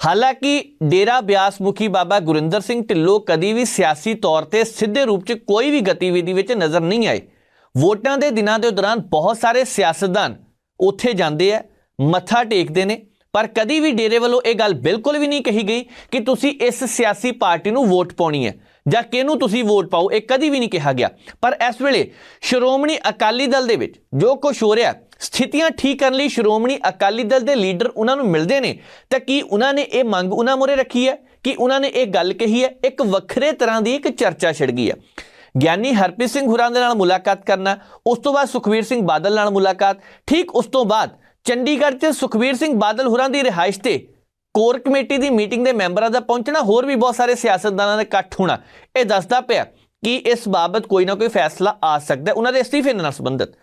ਹਾਲਾਂਕਿ ਡੇਰਾ ਬਿਆਸ ਮੁਖੀ ਬਾਬਾ ਗੁਰਿੰਦਰ ਸਿੰਘ ਢਿੱਲੋਂ ਕਦੀ ਵੀ ਸਿਆਸੀ ਤੌਰ ਤੇ ਸਿੱਧੇ ਰੂਪ 'ਚ ਕੋਈ ਵੀ ਗਤੀਵਿਧੀ ਵਿੱਚ ਨਜ਼ਰ ਨਹੀਂ ਆਏ। ਵੋਟਾਂ ਦੇ ਦਿਨਾਂ ਦੇ ਦੌਰਾਨ ਬਹੁਤ ਸਾਰੇ ਸਿਆਸਤਦਾਨ ਉੱਥੇ ਜਾਂਦੇ ਆ, ਮੱਥਾ ਟੇਕਦੇ ਨੇ। ਪਰ ਕਦੀ ਵੀ ਡੇਰੇ ਵੱਲੋਂ ਇਹ ਗੱਲ ਬਿਲਕੁਲ ਵੀ ਨਹੀਂ ਕਹੀ ਗਈ ਕਿ ਤੁਸੀਂ ਇਸ ਸਿਆਸੀ ਪਾਰਟੀ ਨੂੰ ਵੋਟ ਪਾਉਣੀ ਹੈ ਜਾਂ ਕਿਹਨੂੰ ਤੁਸੀਂ ਵੋਟ ਪਾਓ, ਇਹ ਕਦੀ ਵੀ ਨਹੀਂ ਕਿਹਾ ਗਿਆ। ਪਰ ਇਸ ਵੇਲੇ ਸ਼੍ਰੋਮਣੀ ਅਕਾਲੀ ਦਲ ਦੇ ਵਿੱਚ ਜੋ ਕੁਝ ਹੋ ਰਿਹਾ, ਸਥਿਤੀਆਂ ਠੀਕ ਕਰਨ ਲਈ ਸ਼੍ਰੋਮਣੀ ਅਕਾਲੀ ਦਲ ਦੇ ਲੀਡਰ ਉਹਨਾਂ ਨੂੰ ਮਿਲਦੇ ਨੇ। ਤਾਂ ਕੀ ਉਹਨਾਂ ਨੇ ਇਹ ਮੰਗ ਉਹਨਾਂ ਮੋਰੇ ਰੱਖੀ ਹੈ? ਕਿ ਉਹਨਾਂ ਨੇ ਇਹ ਗੱਲ ਕਹੀ ਹੈ? ਇੱਕ ਵੱਖਰੇ ਤਰ੍ਹਾਂ ਦੀ ਇੱਕ ਚਰਚਾ ਛਿੜ ਗਈ ਹੈ। ਗਿਆਨੀ ਹਰਪ੍ਰੀਤ ਸਿੰਘ ਹੁਰਾਂ ਦੇ ਨਾਲ ਮੁਲਾਕਾਤ ਕਰਨਾ, ਉਸ ਤੋਂ ਬਾਅਦ ਸੁਖਵੀਰ ਸਿੰਘ ਬਾਦਲ ਨਾਲ ਮੁਲਾਕਾਤ, ਠੀਕ ਉਸ ਤੋਂ ਬਾਅਦ ਚੰਡੀਗੜ੍ਹ 'ਚ ਸੁਖਵੀਰ ਸਿੰਘ ਬਾਦਲ ਹੁਰਾਂ ਦੀ ਰਿਹਾਇਸ਼ ਤੇ ਕੋਰ ਕਮੇਟੀ ਦੀ ਮੀਟਿੰਗ ਦੇ ਮੈਂਬਰਾਂ ਦਾ ਪਹੁੰਚਣਾ, ਹੋਰ ਵੀ ਬਹੁਤ ਸਾਰੇ ਸਿਆਸਤਦਾਨਾਂ ਦਾ ਇਕੱਠ ਹੋਣਾ, ਇਹ ਦੱਸਦਾ ਪਿਆ ਕਿ ਇਸ ਬਾਬਤ ਕੋਈ ਨਾ ਕੋਈ ਫੈਸਲਾ ਆ ਸਕਦਾ ਉਹਨਾਂ ਦੇ ਅਸਤੀਫੇ ਨਾਲ ਸੰਬੰਧਿਤ।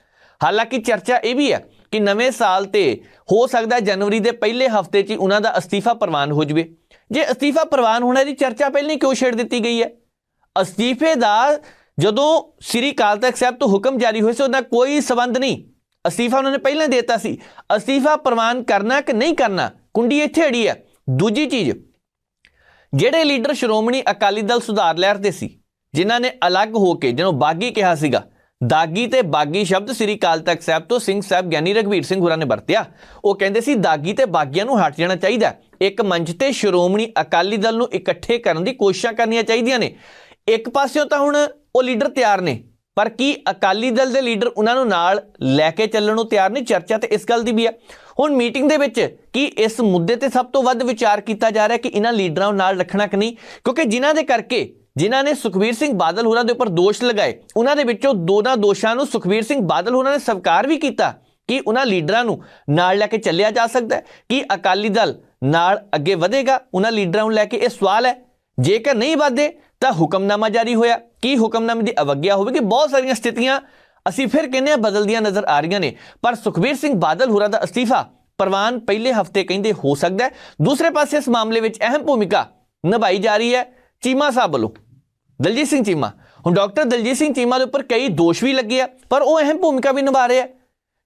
ਹਾਲਾਂਕਿ ਚਰਚਾ ਇਹ ਵੀ ਹੈ ਕਿ ਨਵੇਂ ਸਾਲ ਤੇ ਹੋ ਸਕਦਾ ਜਨਵਰੀ ਦੇ ਪਹਿਲੇ ਹਫ਼ਤੇ 'ਚ ਹੀ ਉਹਨਾਂ ਦਾ ਅਸਤੀਫਾ ਪ੍ਰਵਾਨ ਹੋ ਜਵੇ। ਜੇ ਅਸਤੀਫਾ ਪ੍ਰਵਾਨ ਹੋਣ ਦੀ ਚਰਚਾ ਪਹਿਲਾਂ ਹੀ ਕਿਉਂ ਛੇੜ ਦਿੱਤੀ ਗਈ ਹੈ? ਅਸਤੀਫੇ ਦਾ ਜਦੋਂ ਸ੍ਰੀ ਅਕਾਲ ਤਖਤ ਸਾਹਿਬ ਤੋਂ ਹੁਕਮ ਜਾਰੀ ਹੋਏ ਸੀ, ਉਹਦਾ ਕੋਈ ਸਬੰਧ ਨਹੀਂ। ਅਸਤੀਫਾ ਉਹਨਾਂ ਨੇ ਪਹਿਲਾਂ ਦੇ ਦਿੱਤਾ ਸੀ। ਅਸਤੀਫਾ ਪ੍ਰਵਾਨ ਕਰਨਾ ਕਿ ਨਹੀਂ ਕਰਨਾ, ਕੁੰਡੀ ਇੱਥੇ ਅੜੀ ਹੈ। ਦੂਜੀ ਚੀਜ਼, ਜਿਹੜੇ ਲੀਡਰ ਸ਼੍ਰੋਮਣੀ ਅਕਾਲੀ ਦਲ ਸੁਧਾਰ ਲਹਿਰ ਦੇ ਸੀ, ਜਿਨ੍ਹਾਂ ਨੇ ਅਲੱਗ ਹੋ ਕੇ, ਜਿਹਨੂੰ ਬਾਗੀ ਕਿਹਾ ਸੀਗਾ, ਦਾਗੀ ਤੇ ਬਾਗੀ ਸ਼ਬਦ ਸ੍ਰੀ ਅਕਾਲ ਤਖਤ ਸਾਹਿਬ ਤੋਂ ਸਿੰਘ ਸਾਹਿਬ ਗਿਆਨੀ ਰਘਵੀਰ ਸਿੰਘ ਹੋਰਾਂ ਨੇ ਵਰਤਿਆ। ਉਹ ਕਹਿੰਦੇ ਸੀ, ਦਾਗੀ ਤੇ ਬਾਗੀਆਂ ਨੂੰ ਹਟ ਜਾਣਾ ਚਾਹੀਦਾ ਇੱਕ ਮੰਚ ਤੇ ਸ਼੍ਰੋਮਣੀ ਅਕਾਲੀ ਦਲ ਨੂੰ ਇਕੱਠੇ ਕਰਨ ਦੀ ਕੋਸ਼ਿਸ਼ਾਂ ਕਰਨੀਆਂ ਚਾਹੀਦੀਆਂ ਨੇ। ਇੱਕ ਪਾਸਿਓਂ ਤਾਂ ਹੁਣ ਉਹ ਲੀਡਰ ਤਿਆਰ ਨੇ। ਪਰ ਕੀ ਅਕਾਲੀ ਦਲ ਦੇ ਲੀਡਰ ਉਹਨਾਂ ਨੂੰ ਨਾਲ ਲੈ ਕੇ ਚੱਲਣ ਨੂੰ ਤਿਆਰ ਨਹੀਂ ਚਰਚਾ ਤੇ ਇਸ ਗੱਲ ਦੀ ਵੀ ਹੈ। ਹੁਣ ਮੀਟਿੰਗ ਦੇ ਵਿੱਚ ਕੀ ਇਸ ਮੁੱਦੇ ਤੇ ਸਭ ਤੋਂ ਵੱਧ ਵਿਚਾਰ ਕੀਤਾ ਜਾ ਰਿਹਾ ਕਿ ਇਹਨਾਂ ਲੀਡਰਾਂ ਨੂੰ ਨਾਲ ਰੱਖਣਾ ਕਿ ਨਹੀਂ? ਕਿਉਂਕਿ ਜਿਨ੍ਹਾਂ ਦੇ ਕਰਕੇ ਜਿਨ੍ਹਾਂ ਨੇ ਸੁਖਬੀਰ ਸਿੰਘ ਬਾਦਲ ਹੋਰਾਂ ਦੇ ਉੱਪਰ ਦੋਸ਼ ਲਗਾਏ, ਉਹਨਾਂ ਦੇ ਵਿੱਚੋਂ ਦੋਨਾਂ ਦੋਸ਼ਾਂ ਨੂੰ ਸੁਖਬੀਰ ਸਿੰਘ ਬਾਦਲ ਹੋਰਾਂ ਨੇ ਸਵੀਕਾਰ ਵੀ ਕੀਤਾ ਕਿ ਉਹਨਾਂ ਲੀਡਰਾਂ ਨੂੰ ਨਾਲ ਲੈ ਕੇ ਚੱਲਿਆ ਜਾ ਸਕਦਾ ਹੈ। ਕਿ ਅਕਾਲੀ ਦਲ ਨਾਲ ਅੱਗੇ ਵਧੇਗਾ? ਉਹਨਾਂ ਲੀਡਰਾਂ ਨੂੰ ਲੈ ਕੇ ਇਹ ਸਵਾਲ ਹੈ। ਜੇਕਰ ਨਹੀਂ ਵਧਦੇ ਤਾਂ ਹੁਕਮਨਾਮਾ ਜਾਰੀ ਹੋਇਆ। ਕੀ ਹੁਕਮਨਾਮੇ ਦੀ ਅਵਗਿਆ ਹੋਵੇਗੀ? ਬਹੁਤ ਸਾਰੀਆਂ ਸਥਿਤੀਆਂ ਅਸੀਂ ਫਿਰ ਕਹਿੰਦੇ ਆ ਬਦਲਦੀਆਂ ਨਜ਼ਰ ਆ ਰਹੀਆਂ ਨੇ। ਪਰ ਸੁਖਬੀਰ ਸਿੰਘ ਬਾਦਲ ਹੋਰਾਂ ਦਾ ਅਸਤੀਫਾ ਪ੍ਰਵਾਨ ਪਹਿਲੇ ਹਫ਼ਤੇ ਕਹਿੰਦੇ ਹੋ ਸਕਦਾ ਹੈ। ਦੂਸਰੇ ਪਾਸੇ ਇਸ ਮਾਮਲੇ ਵਿੱਚ ਅਹਿਮ ਭੂਮਿਕਾ ਨਿਭਾਈ ਜਾ ਰਹੀ ਹੈ ਚੀਮਾ ਸਾਹਿਬ ਵੱਲੋਂ। ਦਲਜੀਤ ਸਿੰਘ ਚੀਮਾ। ਹੁਣ ਡਾਕਟਰ ਦਲਜੀਤ ਸਿੰਘ ਚੀਮਾ ਦੇ ਉੱਪਰ ਕਈ ਦੋਸ਼ ਵੀ ਲੱਗੇ ਆ, ਪਰ ਉਹ ਅਹਿਮ ਭੂਮਿਕਾ ਵੀ ਨਿਭਾ ਰਿਹਾ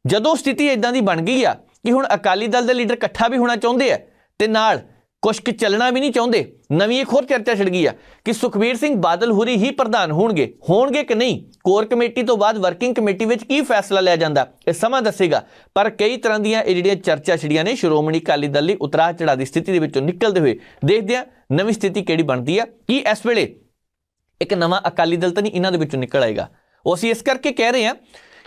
ਜਦੋਂ ਸਥਿਤੀ ਇਦਾਂ ਦੀ ਬਣ ਗਈ ਆ ਕਿ ਹੁਣ ਅਕਾਲੀ ਦਲ ਦੇ ਲੀਡਰ ਇਕੱਠਾ ਵੀ ਹੋਣਾ ਚਾਹੁੰਦੇ ਆ, ਤੇ ਨਾਲ ਕੁਝ ਕੁ ਚੱਲਣਾ ਵੀ ਨਹੀਂ ਚਾਹੁੰਦੇ। ਨਵੀਂ ਇੱਕ ਹੋਰ ਚਰਚਾ ਛਿੜ ਗਈ ਆ ਕਿ ਸੁਖਬੀਰ ਸਿੰਘ ਬਾਦਲ ਹੁਰੀ ਹੀ ਪ੍ਰਧਾਨ ਹੋਣਗੇ। ਹੋਣਗੇ ਕਿ ਨਹੀਂ? ਕੋਰ ਕਮੇਟੀ ਤੋਂ ਬਾਅਦ ਵਰਕਿੰਗ ਕਮੇਟੀ ਵਿੱਚ ਕੀ ਫੈਸਲਾ ਲਿਆ ਜਾਂਦਾ? ਇਹ ਸਮਾਂ ਦੱਸੇਗਾ। ਪਰ ਕਈ ਤਰ੍ਹਾਂ ਦੀਆਂ ਇਹ ਜਿਹੜੀਆਂ ਚਰਚਾ ਛਿੜੀਆਂ ਨੇ, ਸ਼੍ਰੋਮਣੀ ਅਕਾਲੀ ਦਲ ਲਈ ਉਤਰਾਅ ਚੜ੍ਹਾਅ ਦੀ ਸਥਿਤੀ ਦੇ ਵਿੱਚੋਂ ਨਿਕਲਦੇ ਹੋਏ ਦੇਖਦੇ ਆ ਨਵੀਂ ਸਥਿਤੀ ਕਿਹੜੀ ਬਣਦੀ ਆ। ਕੀ ਇਸ ਵੇਲੇ ਇੱਕ ਨਵਾਂ ਅਕਾਲੀ ਦਲ ਤਾਂ ਨਹੀਂ ਇਹਨਾਂ ਦੇ ਵਿੱਚੋਂ ਨਿਕਲ ਆਏਗਾ? ਉਹ ਅਸੀਂ ਇਸ ਕਰਕੇ ਕਹਿ ਰਹੇ ਹਾਂ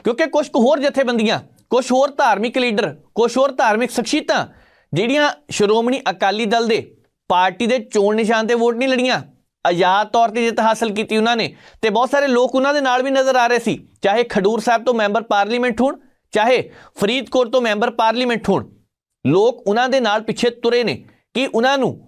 ਕਿਉਂਕਿ ਕੁਝ ਕੁ ਹੋਰ ਜਥੇਬੰਦੀਆਂ ਕੁਝ ਹੋਰ ਧਾਰਮਿਕ ਲੀਡਰ ਕੁਝ ਹੋਰ ਧਾਰਮਿਕ ਸ਼ਖਸੀਅਤਾਂ ਜਿਹੜੀਆਂ ਸ਼੍ਰੋਮਣੀ ਅਕਾਲੀ ਦਲ ਦੇ ਪਾਰਟੀ ਦੇ ਚੋਣ ਨਿਸ਼ਾਨ ਤੇ ਵੋਟ ਨਹੀਂ ਲੜੀਆਂ, ਆਜ਼ਾਦ ਤੌਰ ਤੇ ਜਿੱਤ ਹਾਸਲ ਕੀਤੀ ਉਹਨਾਂ ਨੇ ਤੇ ਬਹੁਤ ਸਾਰੇ ਲੋਕ ਉਹਨਾਂ ਦੇ ਨਾਲ ਵੀ ਨਜ਼ਰ ਆ ਰਹੇ ਸੀ, ਚਾਹੇ ਖਡੂਰ ਸਾਹਿਬ ਤੋਂ ਮੈਂਬਰ ਪਾਰਲੀਮੈਂਟ ਹੋਣ, ਚਾਹੇ ਫਰੀਦਕੋਟ ਤੋਂ ਮੈਂਬਰ ਪਾਰਲੀਮੈਂਟ ਹੋਣ, ਲੋਕ ਉਹਨਾਂ ਦੇ ਨਾਲ ਪਿੱਛੇ ਤੁਰੇ ਨੇ ਕਿ ਉਹਨਾਂ ਨੂੰ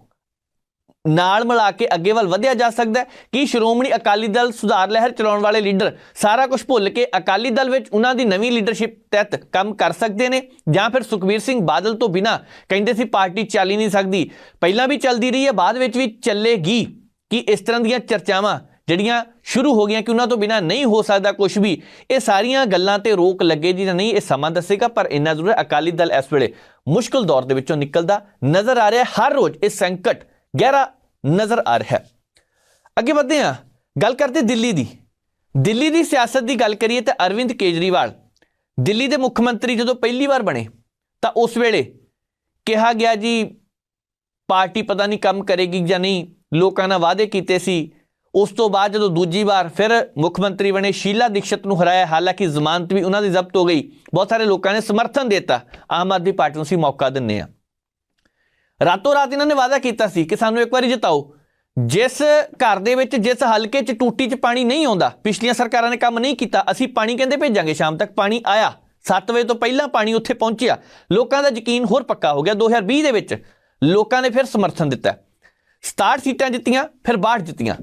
ਨਾਲ ਮਿਲਾ ਕੇ ਅੱਗੇ ਵੱਲ ਵਧਿਆ ਜਾ ਸਕਦਾ ਹੈ। ਕਿ ਸ਼੍ਰੋਮਣੀ ਅਕਾਲੀ ਦਲ ਸੁਧਾਰ ਲਹਿਰ ਚਲਾਉਣ ਵਾਲੇ ਲੀਡਰ ਸਾਰਾ ਕੁਝ ਭੁੱਲ ਕੇ ਅਕਾਲੀ ਦਲ ਵਿੱਚ ਉਹਨਾਂ ਦੀ ਨਵੀਂ ਲੀਡਰਸ਼ਿਪ ਤਹਿਤ ਕੰਮ ਕਰ ਸਕਦੇ ਨੇ? ਜਾਂ ਫਿਰ ਸੁਖਬੀਰ ਸਿੰਘ ਬਾਦਲ ਤੋਂ ਬਿਨਾ ਕਹਿੰਦੇ ਸੀ ਪਾਰਟੀ ਚੱਲ ਹੀ ਨਹੀਂ ਸਕਦੀ। ਪਹਿਲਾਂ ਵੀ ਚੱਲਦੀ ਰਹੀ ਹੈ, ਬਾਅਦ ਵਿੱਚ ਵੀ ਚੱਲੇਗੀ। ਕਿ ਇਸ ਤਰ੍ਹਾਂ ਦੀਆਂ ਚਰਚਾਵਾਂ ਜਿਹੜੀਆਂ ਸ਼ੁਰੂ ਹੋ ਗਈਆਂ ਕਿ ਉਹਨਾਂ ਤੋਂ ਬਿਨਾ ਨਹੀਂ ਹੋ ਸਕਦਾ ਕੁਝ ਵੀ, ਇਹ ਸਾਰੀਆਂ ਗੱਲਾਂ ਤੇ ਰੋਕ ਲੱਗੇਗੀ ਜਾਂ ਨਹੀਂ, ਇਹ ਸਮਾਂ ਦੱਸੇਗਾ, ਪਰ ਇੰਨਾ ਜ਼ਰੂਰ ਅਕਾਲੀ ਦਲ ਇਸ ਵੇਲੇ ਮੁਸ਼ਕਲ ਦੌਰ ਦੇ ਵਿੱਚੋਂ ਨਿਕਲਦਾ ਨਜ਼ਰ ਆ ਰਿਹਾ ਹਰ ਰੋਜ਼ ਇਹ ਸੰਕਟ ਗਹਿਰਾ ਨਜ਼ਰ ਆ ਰਿਹਾ ਹੈ। ਅੱਗੇ ਵਧਦੇ ਹਾਂ। ਗੱਲ ਕਰਦੇ ਦਿੱਲੀ ਦੀ। ਦਿੱਲੀ ਦੀ ਸਿਆਸਤ ਦੀ ਗੱਲ ਕਰੀਏ ਤਾਂ ਅਰਵਿੰਦ ਕੇਜਰੀਵਾਲ ਦਿੱਲੀ ਦੇ ਮੁੱਖ ਮੰਤਰੀ ਜਦੋਂ ਪਹਿਲੀ ਵਾਰ ਬਣੇ ਤਾਂ ਉਸ ਵੇਲੇ ਕਿਹਾ ਗਿਆ ਜੀ, ਪਾਰਟੀ ਪਤਾ ਨਹੀਂ ਕੰਮ ਕਰੇਗੀ ਜਾਂ ਨਹੀਂ, ਲੋਕਾਂ ਨਾਲ ਵਾਅਦੇ ਕੀਤੇ ਸੀ। ਉਸ ਤੋਂ ਬਾਅਦ ਜਦੋਂ ਦੂਜੀ ਵਾਰ ਫਿਰ ਮੁੱਖ ਮੰਤਰੀ ਬਣੇ, ਸ਼ੀਲਾ ਦੀਕਸ਼ਤ ਨੂੰ ਹਰਾਇਆ। ਹਾਲਾਂਕਿ ਜ਼ਮਾਨਤ ਵੀ ਉਹਨਾਂ ਦੀ ਜ਼ਬਤ ਹੋ ਗਈ। ਬਹੁਤ ਸਾਰੇ ਲੋਕਾਂ ਨੇ ਸਮਰਥਨ ਦਿੱਤਾ। ਆਮ ਆਦਮੀ ਪਾਰਟੀ ਨੂੰ ਸੀ ਮੌਕਾ ਦਿੰਨੇ ਆ ਰਾਤੋਂ ਰਾਤ ਇਹਨਾਂ ਨੇ ਵਾਅਦਾ ਕੀਤਾ ਸੀ ਕਿ ਸਾਨੂੰ ਇੱਕ ਵਾਰੀ ਜਿਤਾਓ। ਜਿਸ ਘਰ ਦੇ ਵਿੱਚ, ਜਿਸ ਹਲਕੇ 'ਚ ਟੂਟੀ 'ਚ ਪਾਣੀ ਨਹੀਂ ਆਉਂਦਾ, ਪਿਛਲੀਆਂ ਸਰਕਾਰਾਂ ਨੇ ਕੰਮ ਨਹੀਂ ਕੀਤਾ, ਅਸੀਂ ਪਾਣੀ ਕਹਿੰਦੇ ਭੇਜਾਂਗੇ, ਸ਼ਾਮ ਤੱਕ ਪਾਣੀ ਆਇਆ। 7 ਵਜੇ ਤੋਂ ਪਹਿਲਾਂ ਪਾਣੀ ਉੱਥੇ ਪਹੁੰਚਿਆ। ਲੋਕਾਂ ਦਾ ਯਕੀਨ ਹੋਰ ਪੱਕਾ ਹੋ ਗਿਆ 2020 ਦੇ ਵਿੱਚ। ਲੋਕਾਂ ਨੇ ਫਿਰ ਸਮਰਥਨ ਦਿੱਤਾ। 67 ਸੀਟਾਂ ਜਿੱਤੀਆਂ, ਫਿਰ 62 ਜਿੱਤੀਆਂ।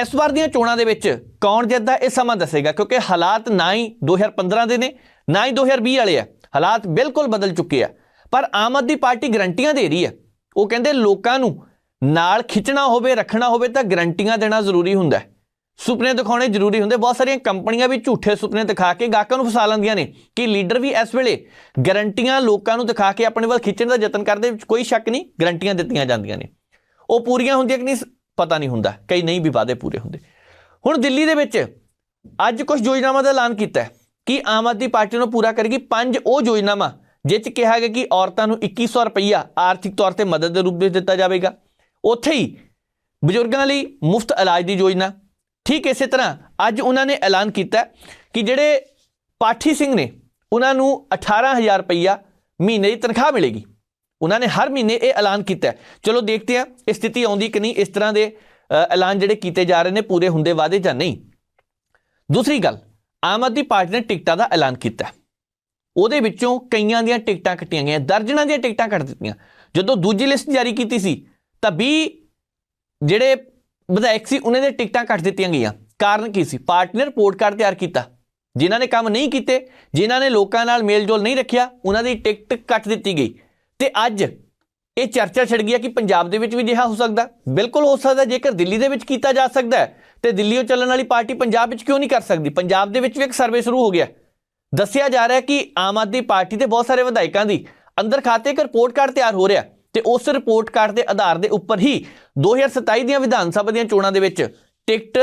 ਇਸ ਵਾਰ ਦੀਆਂ ਚੋਣਾਂ ਦੇ ਵਿੱਚ ਕੌਣ ਜਿੱਤਦਾ, ਇਹ ਸਮਾਂ ਦੱਸੇਗਾ, ਕਿਉਂਕਿ ਹਾਲਾਤ ਨਾ ਹੀ 2015 ਦੇ ਨੇ, ਨਾ ਹੀ 2020 ਵਾਲੇ ਆ। ਹਾਲਾਤ ਬਿਲਕੁਲ ਬਦਲ ਚੁੱਕੇ ਆ। ਪਰ ਆਮ ਆਦਮੀ ਪਾਰਟੀ ਗਰੰਟੀਆਂ ਦੇ ਰਹੀ ਹੈ। ਉਹ ਕਹਿੰਦੇ ਲੋਕਾਂ ਨੂੰ ਨਾਲ ਖਿੱਚਣਾ ਹੋਵੇ, ਰੱਖਣਾ ਹੋਵੇ ਤਾਂ ਗਰੰਟੀਆਂ ਦੇਣਾ ਜ਼ਰੂਰੀ ਹੁੰਦਾ ਹੈ। ਸੁਪਨੇ ਦਿਖਾਉਣੇ ਜ਼ਰੂਰੀ ਹੁੰਦੇ। ਬਹੁਤ ਸਾਰੀਆਂ ਕੰਪਨੀਆਂ ਵੀ ਝੂਠੇ ਸੁਪਨੇ ਦਿਖਾ ਕੇ ਗਾਹਕਾਂ ਨੂੰ ਫਸਾ ਲੈਂਦੀਆਂ ਨੇ ਕਿ ਲੀਡਰ ਵੀ ਇਸ ਵੇਲੇ ਗਰੰਟੀਆਂ ਲੋਕਾਂ ਨੂੰ ਦਿਖਾ ਕੇ ਆਪਣੇ ਵੱਲ ਖਿੱਚਣ ਦਾ ਯਤਨ ਕਰਦੇ ਵਿੱਚ ਕੋਈ ਸ਼ੱਕ ਨਹੀਂ, ਗਰੰਟੀਆਂ ਦਿੱਤੀਆਂ ਜਾਂਦੀਆਂ ਨੇ। ਉਹ ਪੂਰੀਆਂ ਹੁੰਦੀਆਂ ਕਿ ਨਹੀਂ, ਪਤਾ ਨਹੀਂ ਹੁੰਦਾ। ਕਈ ਨਹੀਂ ਵੀ ਵਾਅਦੇ ਪੂਰੇ ਹੁੰਦੇ। ਹੁਣ ਦਿੱਲੀ ਦੇ ਵਿੱਚ ਅੱਜ ਕੁਝ ਯੋਜਨਾਵਾਂ ਦਾ ਐਲਾਨ ਕੀਤਾ ਹੈ ਕਿ ਆਮ ਆਦਮੀ ਪਾਰਟੀ ਨੂੰ ਪੂਰਾ ਕਰੇਗੀ ਪੰਜ ਉਹ ਯੋਜਨਾਵਾਂ ਜਿਸ 'ਚ ਕਿਹਾ ਗਿਆ ਕਿ ਔਰਤਾਂ ਨੂੰ 2100 ਰੁਪਈਆ ਆਰਥਿਕ ਤੌਰ ਤੇ ਮਦਦ ਦੇ ਰੂਪ ਵਿੱਚ ਦਿੱਤਾ ਜਾਵੇਗਾ। ਉੱਥੇ ਹੀ ਬਜ਼ੁਰਗਾਂ ਲਈ ਮੁਫਤ ਇਲਾਜ ਦੀ ਯੋਜਨਾ। ਠੀਕ ਇਸੇ ਤਰ੍ਹਾਂ ਅੱਜ ਉਹਨਾਂ ਨੇ ਐਲਾਨ ਕੀਤਾ ਕਿ ਜਿਹੜੇ ਪਾਠੀ ਸਿੰਘ ਨੇ, ਉਹਨਾਂ ਨੂੰ 18000 ਰੁਪਈਆ ਮਹੀਨੇ ਦੀ ਤਨਖਾਹ ਮਿਲੇਗੀ। ਉਹਨਾਂ ਨੇ ਹਰ ਮਹੀਨੇ ਇਹ ਐਲਾਨ ਕੀਤਾ। ਚਲੋ ਦੇਖਦੇ ਹਾਂ ਇਹ ਸਥਿਤੀ ਆਉਂਦੀ ਕਿ ਨਹੀਂ, ਇਸ ਤਰ੍ਹਾਂ ਦੇ ਐਲਾਨ ਜਿਹੜੇ ਕੀਤੇ ਜਾ ਰਹੇ ਨੇ, ਪੂਰੇ ਹੁੰਦੇ ਵਾਅਦੇ ਜਾਂ ਨਹੀਂ। ਦੂਸਰੀ ਗੱਲ, ਆਮ ਆਦਮੀ ਪਾਰਟੀ ਨੇ ਟਿਕਟਾਂ ਦਾ ਐਲਾਨ ਕੀਤਾ। ਉਹਦੇ ਵਿੱਚੋਂ ਕਈਆਂ ਦੀਆਂ ਟਿਕਟਾਂ ਕੱਟੀਆਂ ਗਈਆਂ, ਦਰਜਨਾਂ ਦੀਆਂ ਟਿਕਟਾਂ ਕੱਟ ਦਿੱਤੀਆਂ। ਜਦੋਂ ਦੂਜੀ ਲਿਸਟ ਜਾਰੀ ਕੀਤੀ ਸੀ, ਤਾਂ 20 ਜਿਹੜੇ ਵਿਧਾਇਕ ਸੀ, ਉਹਨਾਂ ਦੀਆਂ ਟਿਕਟਾਂ ਕੱਟ ਦਿੱਤੀਆਂ ਗਈਆਂ। ਕਾਰਨ ਕੀ ਸੀ? ਪਾਰਟੀ ਨੇ ਰਿਪੋਰਟ ਕਾਰਡ ਤਿਆਰ ਕੀਤਾ। ਜਿਨ੍ਹਾਂ ਨੇ ਕੰਮ ਨਹੀਂ ਕੀਤੇ, ਜਿਨ੍ਹਾਂ ਨੇ ਲੋਕਾਂ ਨਾਲ ਮੇਲਜੋਲ ਨਹੀਂ ਰੱਖਿਆ, ਉਹਨਾਂ ਦੀ ਟਿਕਟ ਕੱਟ ਦਿੱਤੀ ਗਈ। ਤੇ ਅੱਜ ਇਹ ਚਰਚਾ ਛਿੜ ਗਿਆ ਕਿ ਪੰਜਾਬ ਦੇ ਵਿੱਚ ਵੀ ਅਜਿਹਾ ਹੋ ਸਕਦਾ ਬਿਲਕੁਲ ਹੋ ਸਕਦਾ ਜੇਕਰ ਦਿੱਲੀ ਦੇ ਵਿੱਚ ਕੀਤਾ ਜਾ ਸਕਦਾ ਹੈ, ਤੇ ਦਿੱਲੀੋਂ ਚੱਲਣ ਵਾਲੀ ਪਾਰਟੀ ਪੰਜਾਬ ਵਿੱਚ ਕਿਉਂ ਨਹੀਂ ਕਰ ਸਕਦੀ? ਪੰਜਾਬ ਦੇ ਵਿੱਚ ਵੀ ਇੱਕ ਸਰਵੇ ਸ਼ੁਰੂ ਹੋ ਗਿਆ। ਦੱਸਿਆ ਜਾ ਰਿਹਾ ਕਿ ਆਮ ਆਦਮੀ ਪਾਰਟੀ ਦੇ ਬਹੁਤ ਸਾਰੇ ਵਿਧਾਇਕਾਂ ਦੀ ਅੰਦਰ ਖਾਤੇ ਇੱਕ ਰਿਪੋਰਟ ਕਾਰਡ ਤਿਆਰ ਹੋ ਰਿਹਾ ਤੇ ਉਸ ਰਿਪੋਰਟ ਕਾਰਡ ਦੇ ਆਧਾਰ ਦੇ ਉੱਪਰ ਹੀ 2027 ਦੀਆਂ ਵਿਧਾਨ ਸਭਾ ਦੀਆਂ ਚੋਣਾਂ ਦੇ ਵਿੱਚ ਟਿਕਟ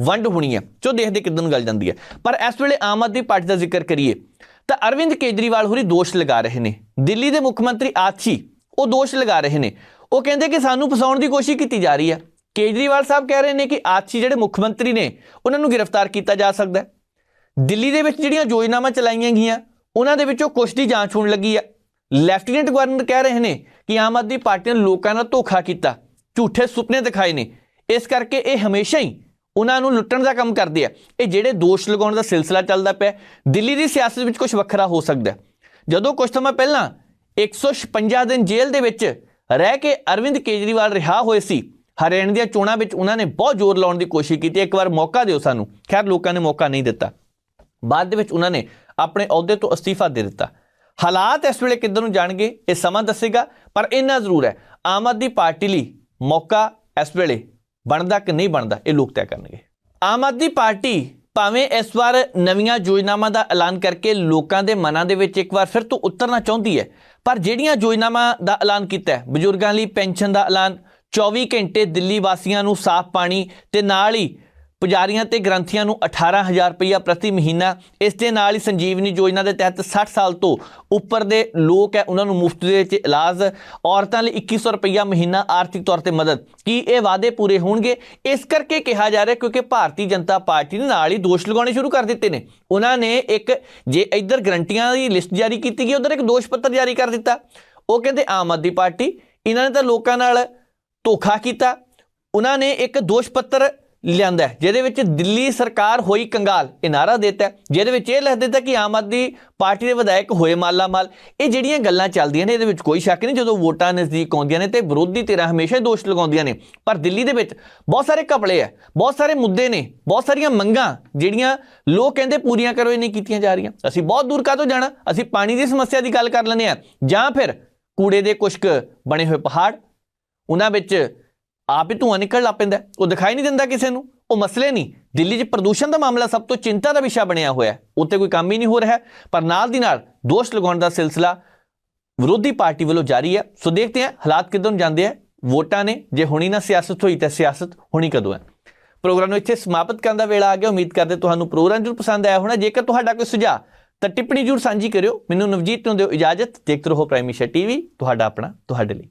ਵੰਡ ਹੋਣੀ ਹੈ, ਜੋ ਦੇਖਦੇ ਕਿਦਾਂ ਨੂੰ ਗੱਲ ਜਾਂਦੀ ਹੈ। ਪਰ ਇਸ ਵੇਲੇ ਆਮ ਆਦਮੀ ਪਾਰਟੀ ਦਾ ਜ਼ਿਕਰ ਕਰੀਏ ਤਾਂ ਅਰਵਿੰਦ ਕੇਜਰੀਵਾਲ ਹੋਰੀ ਦੋਸ਼ ਲਗਾ ਰਹੇ ਨੇ। ਦਿੱਲੀ ਦੇ ਮੁੱਖ ਮੰਤਰੀ ਆਤਸ਼ੀ ਉਹ ਦੋਸ਼ ਲਗਾ ਰਹੇ ਨੇ। ਉਹ ਕਹਿੰਦੇ ਕਿ ਸਾਨੂੰ ਫਸਾਉਣ ਦੀ ਕੋਸ਼ਿਸ਼ ਕੀਤੀ ਜਾ ਰਹੀ ਹੈ। ਕੇਜਰੀਵਾਲ ਸਾਹਿਬ ਕਹਿ ਰਹੇ ਨੇ ਕਿ ਆਤਸ਼ੀ ਜਿਹੜੇ ਮੁੱਖ ਮੰਤਰੀ ਨੇ, ਉਹਨਾਂ ਨੂੰ ਗ੍ਰਿਫਤਾਰ ਕੀਤਾ ਜਾ ਸਕਦਾ ਹੈ। ਦਿੱਲੀ ਦੇ ਵਿੱਚ ਜਿਹੜੀਆਂ ਯੋਜਨਾਵਾਂ ਚਲਾਈਆਂ ਗਈਆਂ, ਉਹਨਾਂ ਦੇ ਵਿੱਚੋਂ ਕੁਝ ਦੀ ਜਾਂਚ ਹੋਣ ਲੱਗੀ ਆ। ਲੈਫਟੀਨੈਂਟ ਗਵਰਨਰ ਕਹਿ ਰਹੇ ਨੇ ਕਿ ਆਮ ਆਦਮੀ ਪਾਰਟੀ ਨੇ ਲੋਕਾਂ ਨਾਲ ਧੋਖਾ ਕੀਤਾ, ਝੂਠੇ ਸੁਪਨੇ ਦਿਖਾਏ ਨੇ। ਇਸ ਕਰਕੇ ਇਹ ਹਮੇਸ਼ਾ ਹੀ ਉਹਨਾਂ ਨੂੰ ਲੁੱਟਣ ਦਾ ਕੰਮ ਕਰਦੇ ਆ। ਇਹ ਜਿਹੜੇ ਦੋਸ਼ ਲਗਾਉਣ ਦਾ ਸਿਲਸਿਲਾ ਚੱਲਦਾ ਪਿਆ, ਦਿੱਲੀ ਦੀ ਸਿਆਸਤ ਵਿੱਚ ਕੁਝ ਵੱਖਰਾ ਹੋ ਸਕਦਾ ਜਦੋਂ ਕੁਝ ਸਮਾਂ ਪਹਿਲਾਂ 156 ਦਿਨ ਜੇਲ੍ਹ ਦੇ ਵਿੱਚ ਰਹਿ ਕੇ ਅਰਵਿੰਦ ਕੇਜਰੀਵਾਲ ਰਿਹਾ ਹੋਏ ਸੀ, ਹਰਿਆਣਾ ਦੀਆਂ ਚੋਣਾਂ ਵਿੱਚ ਉਹਨਾਂ ਨੇ ਬਹੁਤ ਜ਼ੋਰ ਲਾਉਣ ਦੀ ਕੋਸ਼ਿਸ਼ ਕੀਤੀ। ਇੱਕ ਵਾਰ ਮੌਕਾ ਦਿਓ ਸਾਨੂੰ। ਖੈਰ, ਲੋਕਾਂ ਨੇ ਮੌਕਾ ਨਹੀਂ ਦਿੱਤਾ। ਬਾਅਦ ਦੇ ਵਿੱਚ ਉਹਨਾਂ ਨੇ ਆਪਣੇ ਅਹੁਦੇ ਤੋਂ ਅਸਤੀਫਾ ਦੇ ਦਿੱਤਾ। ਹਾਲਾਤ ਇਸ ਵੇਲੇ ਕਿੱਧਰ ਨੂੰ ਜਾਣਗੇ, ਇਹ ਸਮਾਂ ਦੱਸੇਗਾ, ਪਰ ਇੰਨਾ ਜ਼ਰੂਰ ਹੈ, ਆਮ ਆਦਮੀ ਪਾਰਟੀ ਲਈ ਮੌਕਾ ਇਸ ਵੇਲੇ ਬਣਦਾ ਕਿ ਨਹੀਂ ਬਣਦਾ, ਇਹ ਲੋਕ ਤੈਅ ਕਰਨਗੇ। ਆਮ ਆਦਮੀ ਪਾਰਟੀ ਭਾਵੇਂ ਇਸ ਵਾਰ ਨਵੀਆਂ ਯੋਜਨਾਵਾਂ ਦਾ ਐਲਾਨ ਕਰਕੇ ਲੋਕਾਂ ਦੇ ਮਨਾਂ ਦੇ ਵਿੱਚ ਇੱਕ ਵਾਰ ਫਿਰ ਤੋਂ ਉਤਰਨਾ ਚਾਹੁੰਦੀ ਹੈ, ਪਰ ਜਿਹੜੀਆਂ ਯੋਜਨਾਵਾਂ ਦਾ ਐਲਾਨ ਕੀਤਾ ਹੈ, ਬਜ਼ੁਰਗਾਂ ਲਈ ਪੈਨਸ਼ਨ ਦਾ ਐਲਾਨ 24 ਘੰਟੇ ਦਿੱਲੀ ਵਾਸੀਆਂ ਨੂੰ ਸਾਫ਼ ਪਾਣੀ ਤੇ ਨਾਲ ਹੀ ਪੁਜਾਰੀਆਂ ਤੇ ਗ੍ਰੰਥੀਆਂ ਨੂੰ 18000 ਰੁਪਇਆ ਪ੍ਰਤੀ ਮਹੀਨਾ। ਇਸ ਦੇ ਨਾਲ ਹੀ ਸੰਜੀਵਨੀ ਯੋਜਨਾ ਦੇ ਤਹਿਤ 60 ਸਾਲ ਤੋਂ ਉੱਪਰ ਦੇ ਲੋਕ ਹੈ, ਉਹਨਾਂ ਨੂੰ ਮੁਫਤ ਦੇ ਵਿੱਚ ਇਲਾਜ। ਔਰਤਾਂ ਲਈ 2100 ਰੁਪਇਆ ਮਹੀਨਾ ਆਰਥਿਕ ਤੌਰ ਤੇ ਮਦਦ। ਕੀ ਇਹ ਵਾਅਦੇ ਪੂਰੇ ਹੋਣਗੇ? ਇਸ ਕਰਕੇ ਕਿਹਾ ਜਾ ਰਿਹਾ ਕਿਉਂਕਿ ਭਾਰਤੀ ਜਨਤਾ ਪਾਰਟੀ ਨੇ ਨਾਲ ਹੀ ਦੋਸ਼ ਲਗਾਉਣੇ ਸ਼ੁਰੂ ਕਰ ਦਿੱਤੇ ਨੇ। ਉਹਨਾਂ ਨੇ ਇੱਕ ਜੇ ਇੱਧਰ ਗਰੰਟੀਆਂ ਦੀ ਲਿਸਟ ਜਾਰੀ ਕੀਤੀ ਗਈ, ਉਧਰ ਇੱਕ ਦੋਸ਼ ਪੱਤਰ ਜਾਰੀ ਕਰ ਦਿੱਤਾ। ਉਹ ਕਹਿੰਦੇ ਆਮ ਆਦਮੀ ਪਾਰਟੀ, ਇਹਨਾਂ ਨੇ ਤਾਂ ਲੋਕਾਂ ਨਾਲ ਧੋਖਾ ਕੀਤਾ। ਉਹਨਾਂ ਨੇ ਇੱਕ ਦੋਸ਼ ਪੱਤਰ ਲਿਆਂਦਾ ਜਿਹਦੇ ਵਿੱਚ ਦਿੱਲੀ ਸਰਕਾਰ ਹੋਈ ਕੰਗਾਲ, ਇਹ ਨਾਰਾ ਦਿੱਤਾ ਜਿਹਦੇ ਵਿੱਚ ਇਹ ਲਿਖ ਦਿੱਤਾ ਕਿ ਆਮ ਆਦਮੀ ਪਾਰਟੀ ਦੇ ਵਿਧਾਇਕ ਹੋਏ ਮਾਲਾ ਮਾਲ। ਇਹ ਜਿਹੜੀਆਂ ਗੱਲਾਂ ਚੱਲਦੀਆਂ ਨੇ, ਇਹਦੇ ਵਿੱਚ ਕੋਈ ਸ਼ੱਕ ਨਹੀਂ, ਜਦੋਂ ਵੋਟਾਂ ਨਜ਼ਦੀਕ ਆਉਂਦੀਆਂ ਨੇ ਤੇ ਵਿਰੋਧੀ ਧਿਰਾਂ ਹਮੇਸ਼ਾ ਹੀ ਦੋਸ਼ ਲਗਾਉਂਦੀਆਂ ਨੇ। ਪਰ ਦਿੱਲੀ ਦੇ ਵਿੱਚ ਬਹੁਤ ਸਾਰੇ ਘਪਲੇ ਆ ਬਹੁਤ ਸਾਰੇ ਮੁੱਦੇ ਨੇ, ਬਹੁਤ ਸਾਰੀਆਂ ਮੰਗਾਂ ਜਿਹੜੀਆਂ ਲੋਕ ਕਹਿੰਦੇ ਪੂਰੀਆਂ ਕਰੋ, ਇਹ ਨਹੀਂ ਕੀਤੀਆਂ ਜਾ ਰਹੀਆਂ। ਅਸੀਂ ਬਹੁਤ ਦੂਰ ਕਾਹਤੋਂ ਜਾਣਾ? ਅਸੀਂ ਪਾਣੀ ਦੀ ਸਮੱਸਿਆ ਦੀ ਗੱਲ ਕਰ ਲੈਂਦੇ ਆ ਜਾਂ ਫਿਰ ਕੂੜੇ ਦੇ ਕੁਸ਼ਕ ਬਣੇ ਹੋਏ ਪਹਾੜ, ਉਹਨਾਂ ਵਿੱਚ ਆਪ ਹੀ ਧੂਆਂ ਨਿਕਲ ਲੱਗ ਪੈਂਦਾ ਉਹ ਦਿਖਾਈ ਨਹੀਂ ਦਿੰਦਾ ਕਿਸੇ ਨੂੰ। ਉਹ ਮਸਲੇ ਨਹੀਂ। ਦਿੱਲੀ 'ਚ ਪ੍ਰਦੂਸ਼ਣ ਦਾ ਮਾਮਲਾ ਸਭ ਤੋਂ ਚਿੰਤਾ ਦਾ ਵਿਸ਼ਾ ਬਣਿਆ ਹੋਇਆ ਹੈ। ਉੱਤੇ ਕੋਈ ਕੰਮ ਹੀ ਨਹੀਂ ਹੋ ਰਿਹਾ ਪਰ ਨਾਲ ਦੀ ਨਾਲ ਦੋਸ਼ ਲਗਾਉਣ ਦਾ ਸਿਲਸਿਲਾ ਵਿਰੋਧੀ ਪਾਰਟੀ ਵੱਲੋਂ ਜਾਰੀ ਹੈ। ਸੋ ਦੇਖਦੇ ਹਾਂ ਹਾਲਾਤ ਕਿੱਧਰ ਨੂੰ ਜਾਂਦੇ ਆ ਵੋਟਾਂ ਨੇ ਜੇ ਹੁਣੀ ਨਾ ਸਿਆਸਤ ਹੋਈ ਤਾਂ ਸਿਆਸਤ ਹੁਣੀ ਕਦੋਂ ਹੈ। ਪ੍ਰੋਗਰਾਮ ਨੂੰ ਇੱਥੇ ਸਮਾਪਤ ਕਰਨ ਦਾ ਵੇਲਾ ਆ ਗਿਆ। ਉਮੀਦ ਕਰਦੇ ਤੁਹਾਨੂੰ ਪ੍ਰੋਗਰਾਮ ਜਰੂਰ ਪਸੰਦ ਆਇਆ ਹੋਣਾ। ਜੇਕਰ ਤੁਹਾਡਾ ਕੋਈ ਸੁਝਾਅ ਤਾਂ ਟਿੱਪਣੀ ਜਰੂਰ ਸਾਂਝੀ ਕਰਿਓ। ਮੈਨੂੰ ਨਵਜੀਤ ਨੂੰ ਦਿਓ ਇਜਾਜ਼ਤ। ਦੇਖਦੇ ਰਹੋ ਪ੍ਰਾਈਮ ਮਿਸ਼ਨ ਟੀਵੀ। ਤੁਹਾਡਾ ਆਪਣਾ, ਤੁਹਾਡੇ ਲਈ।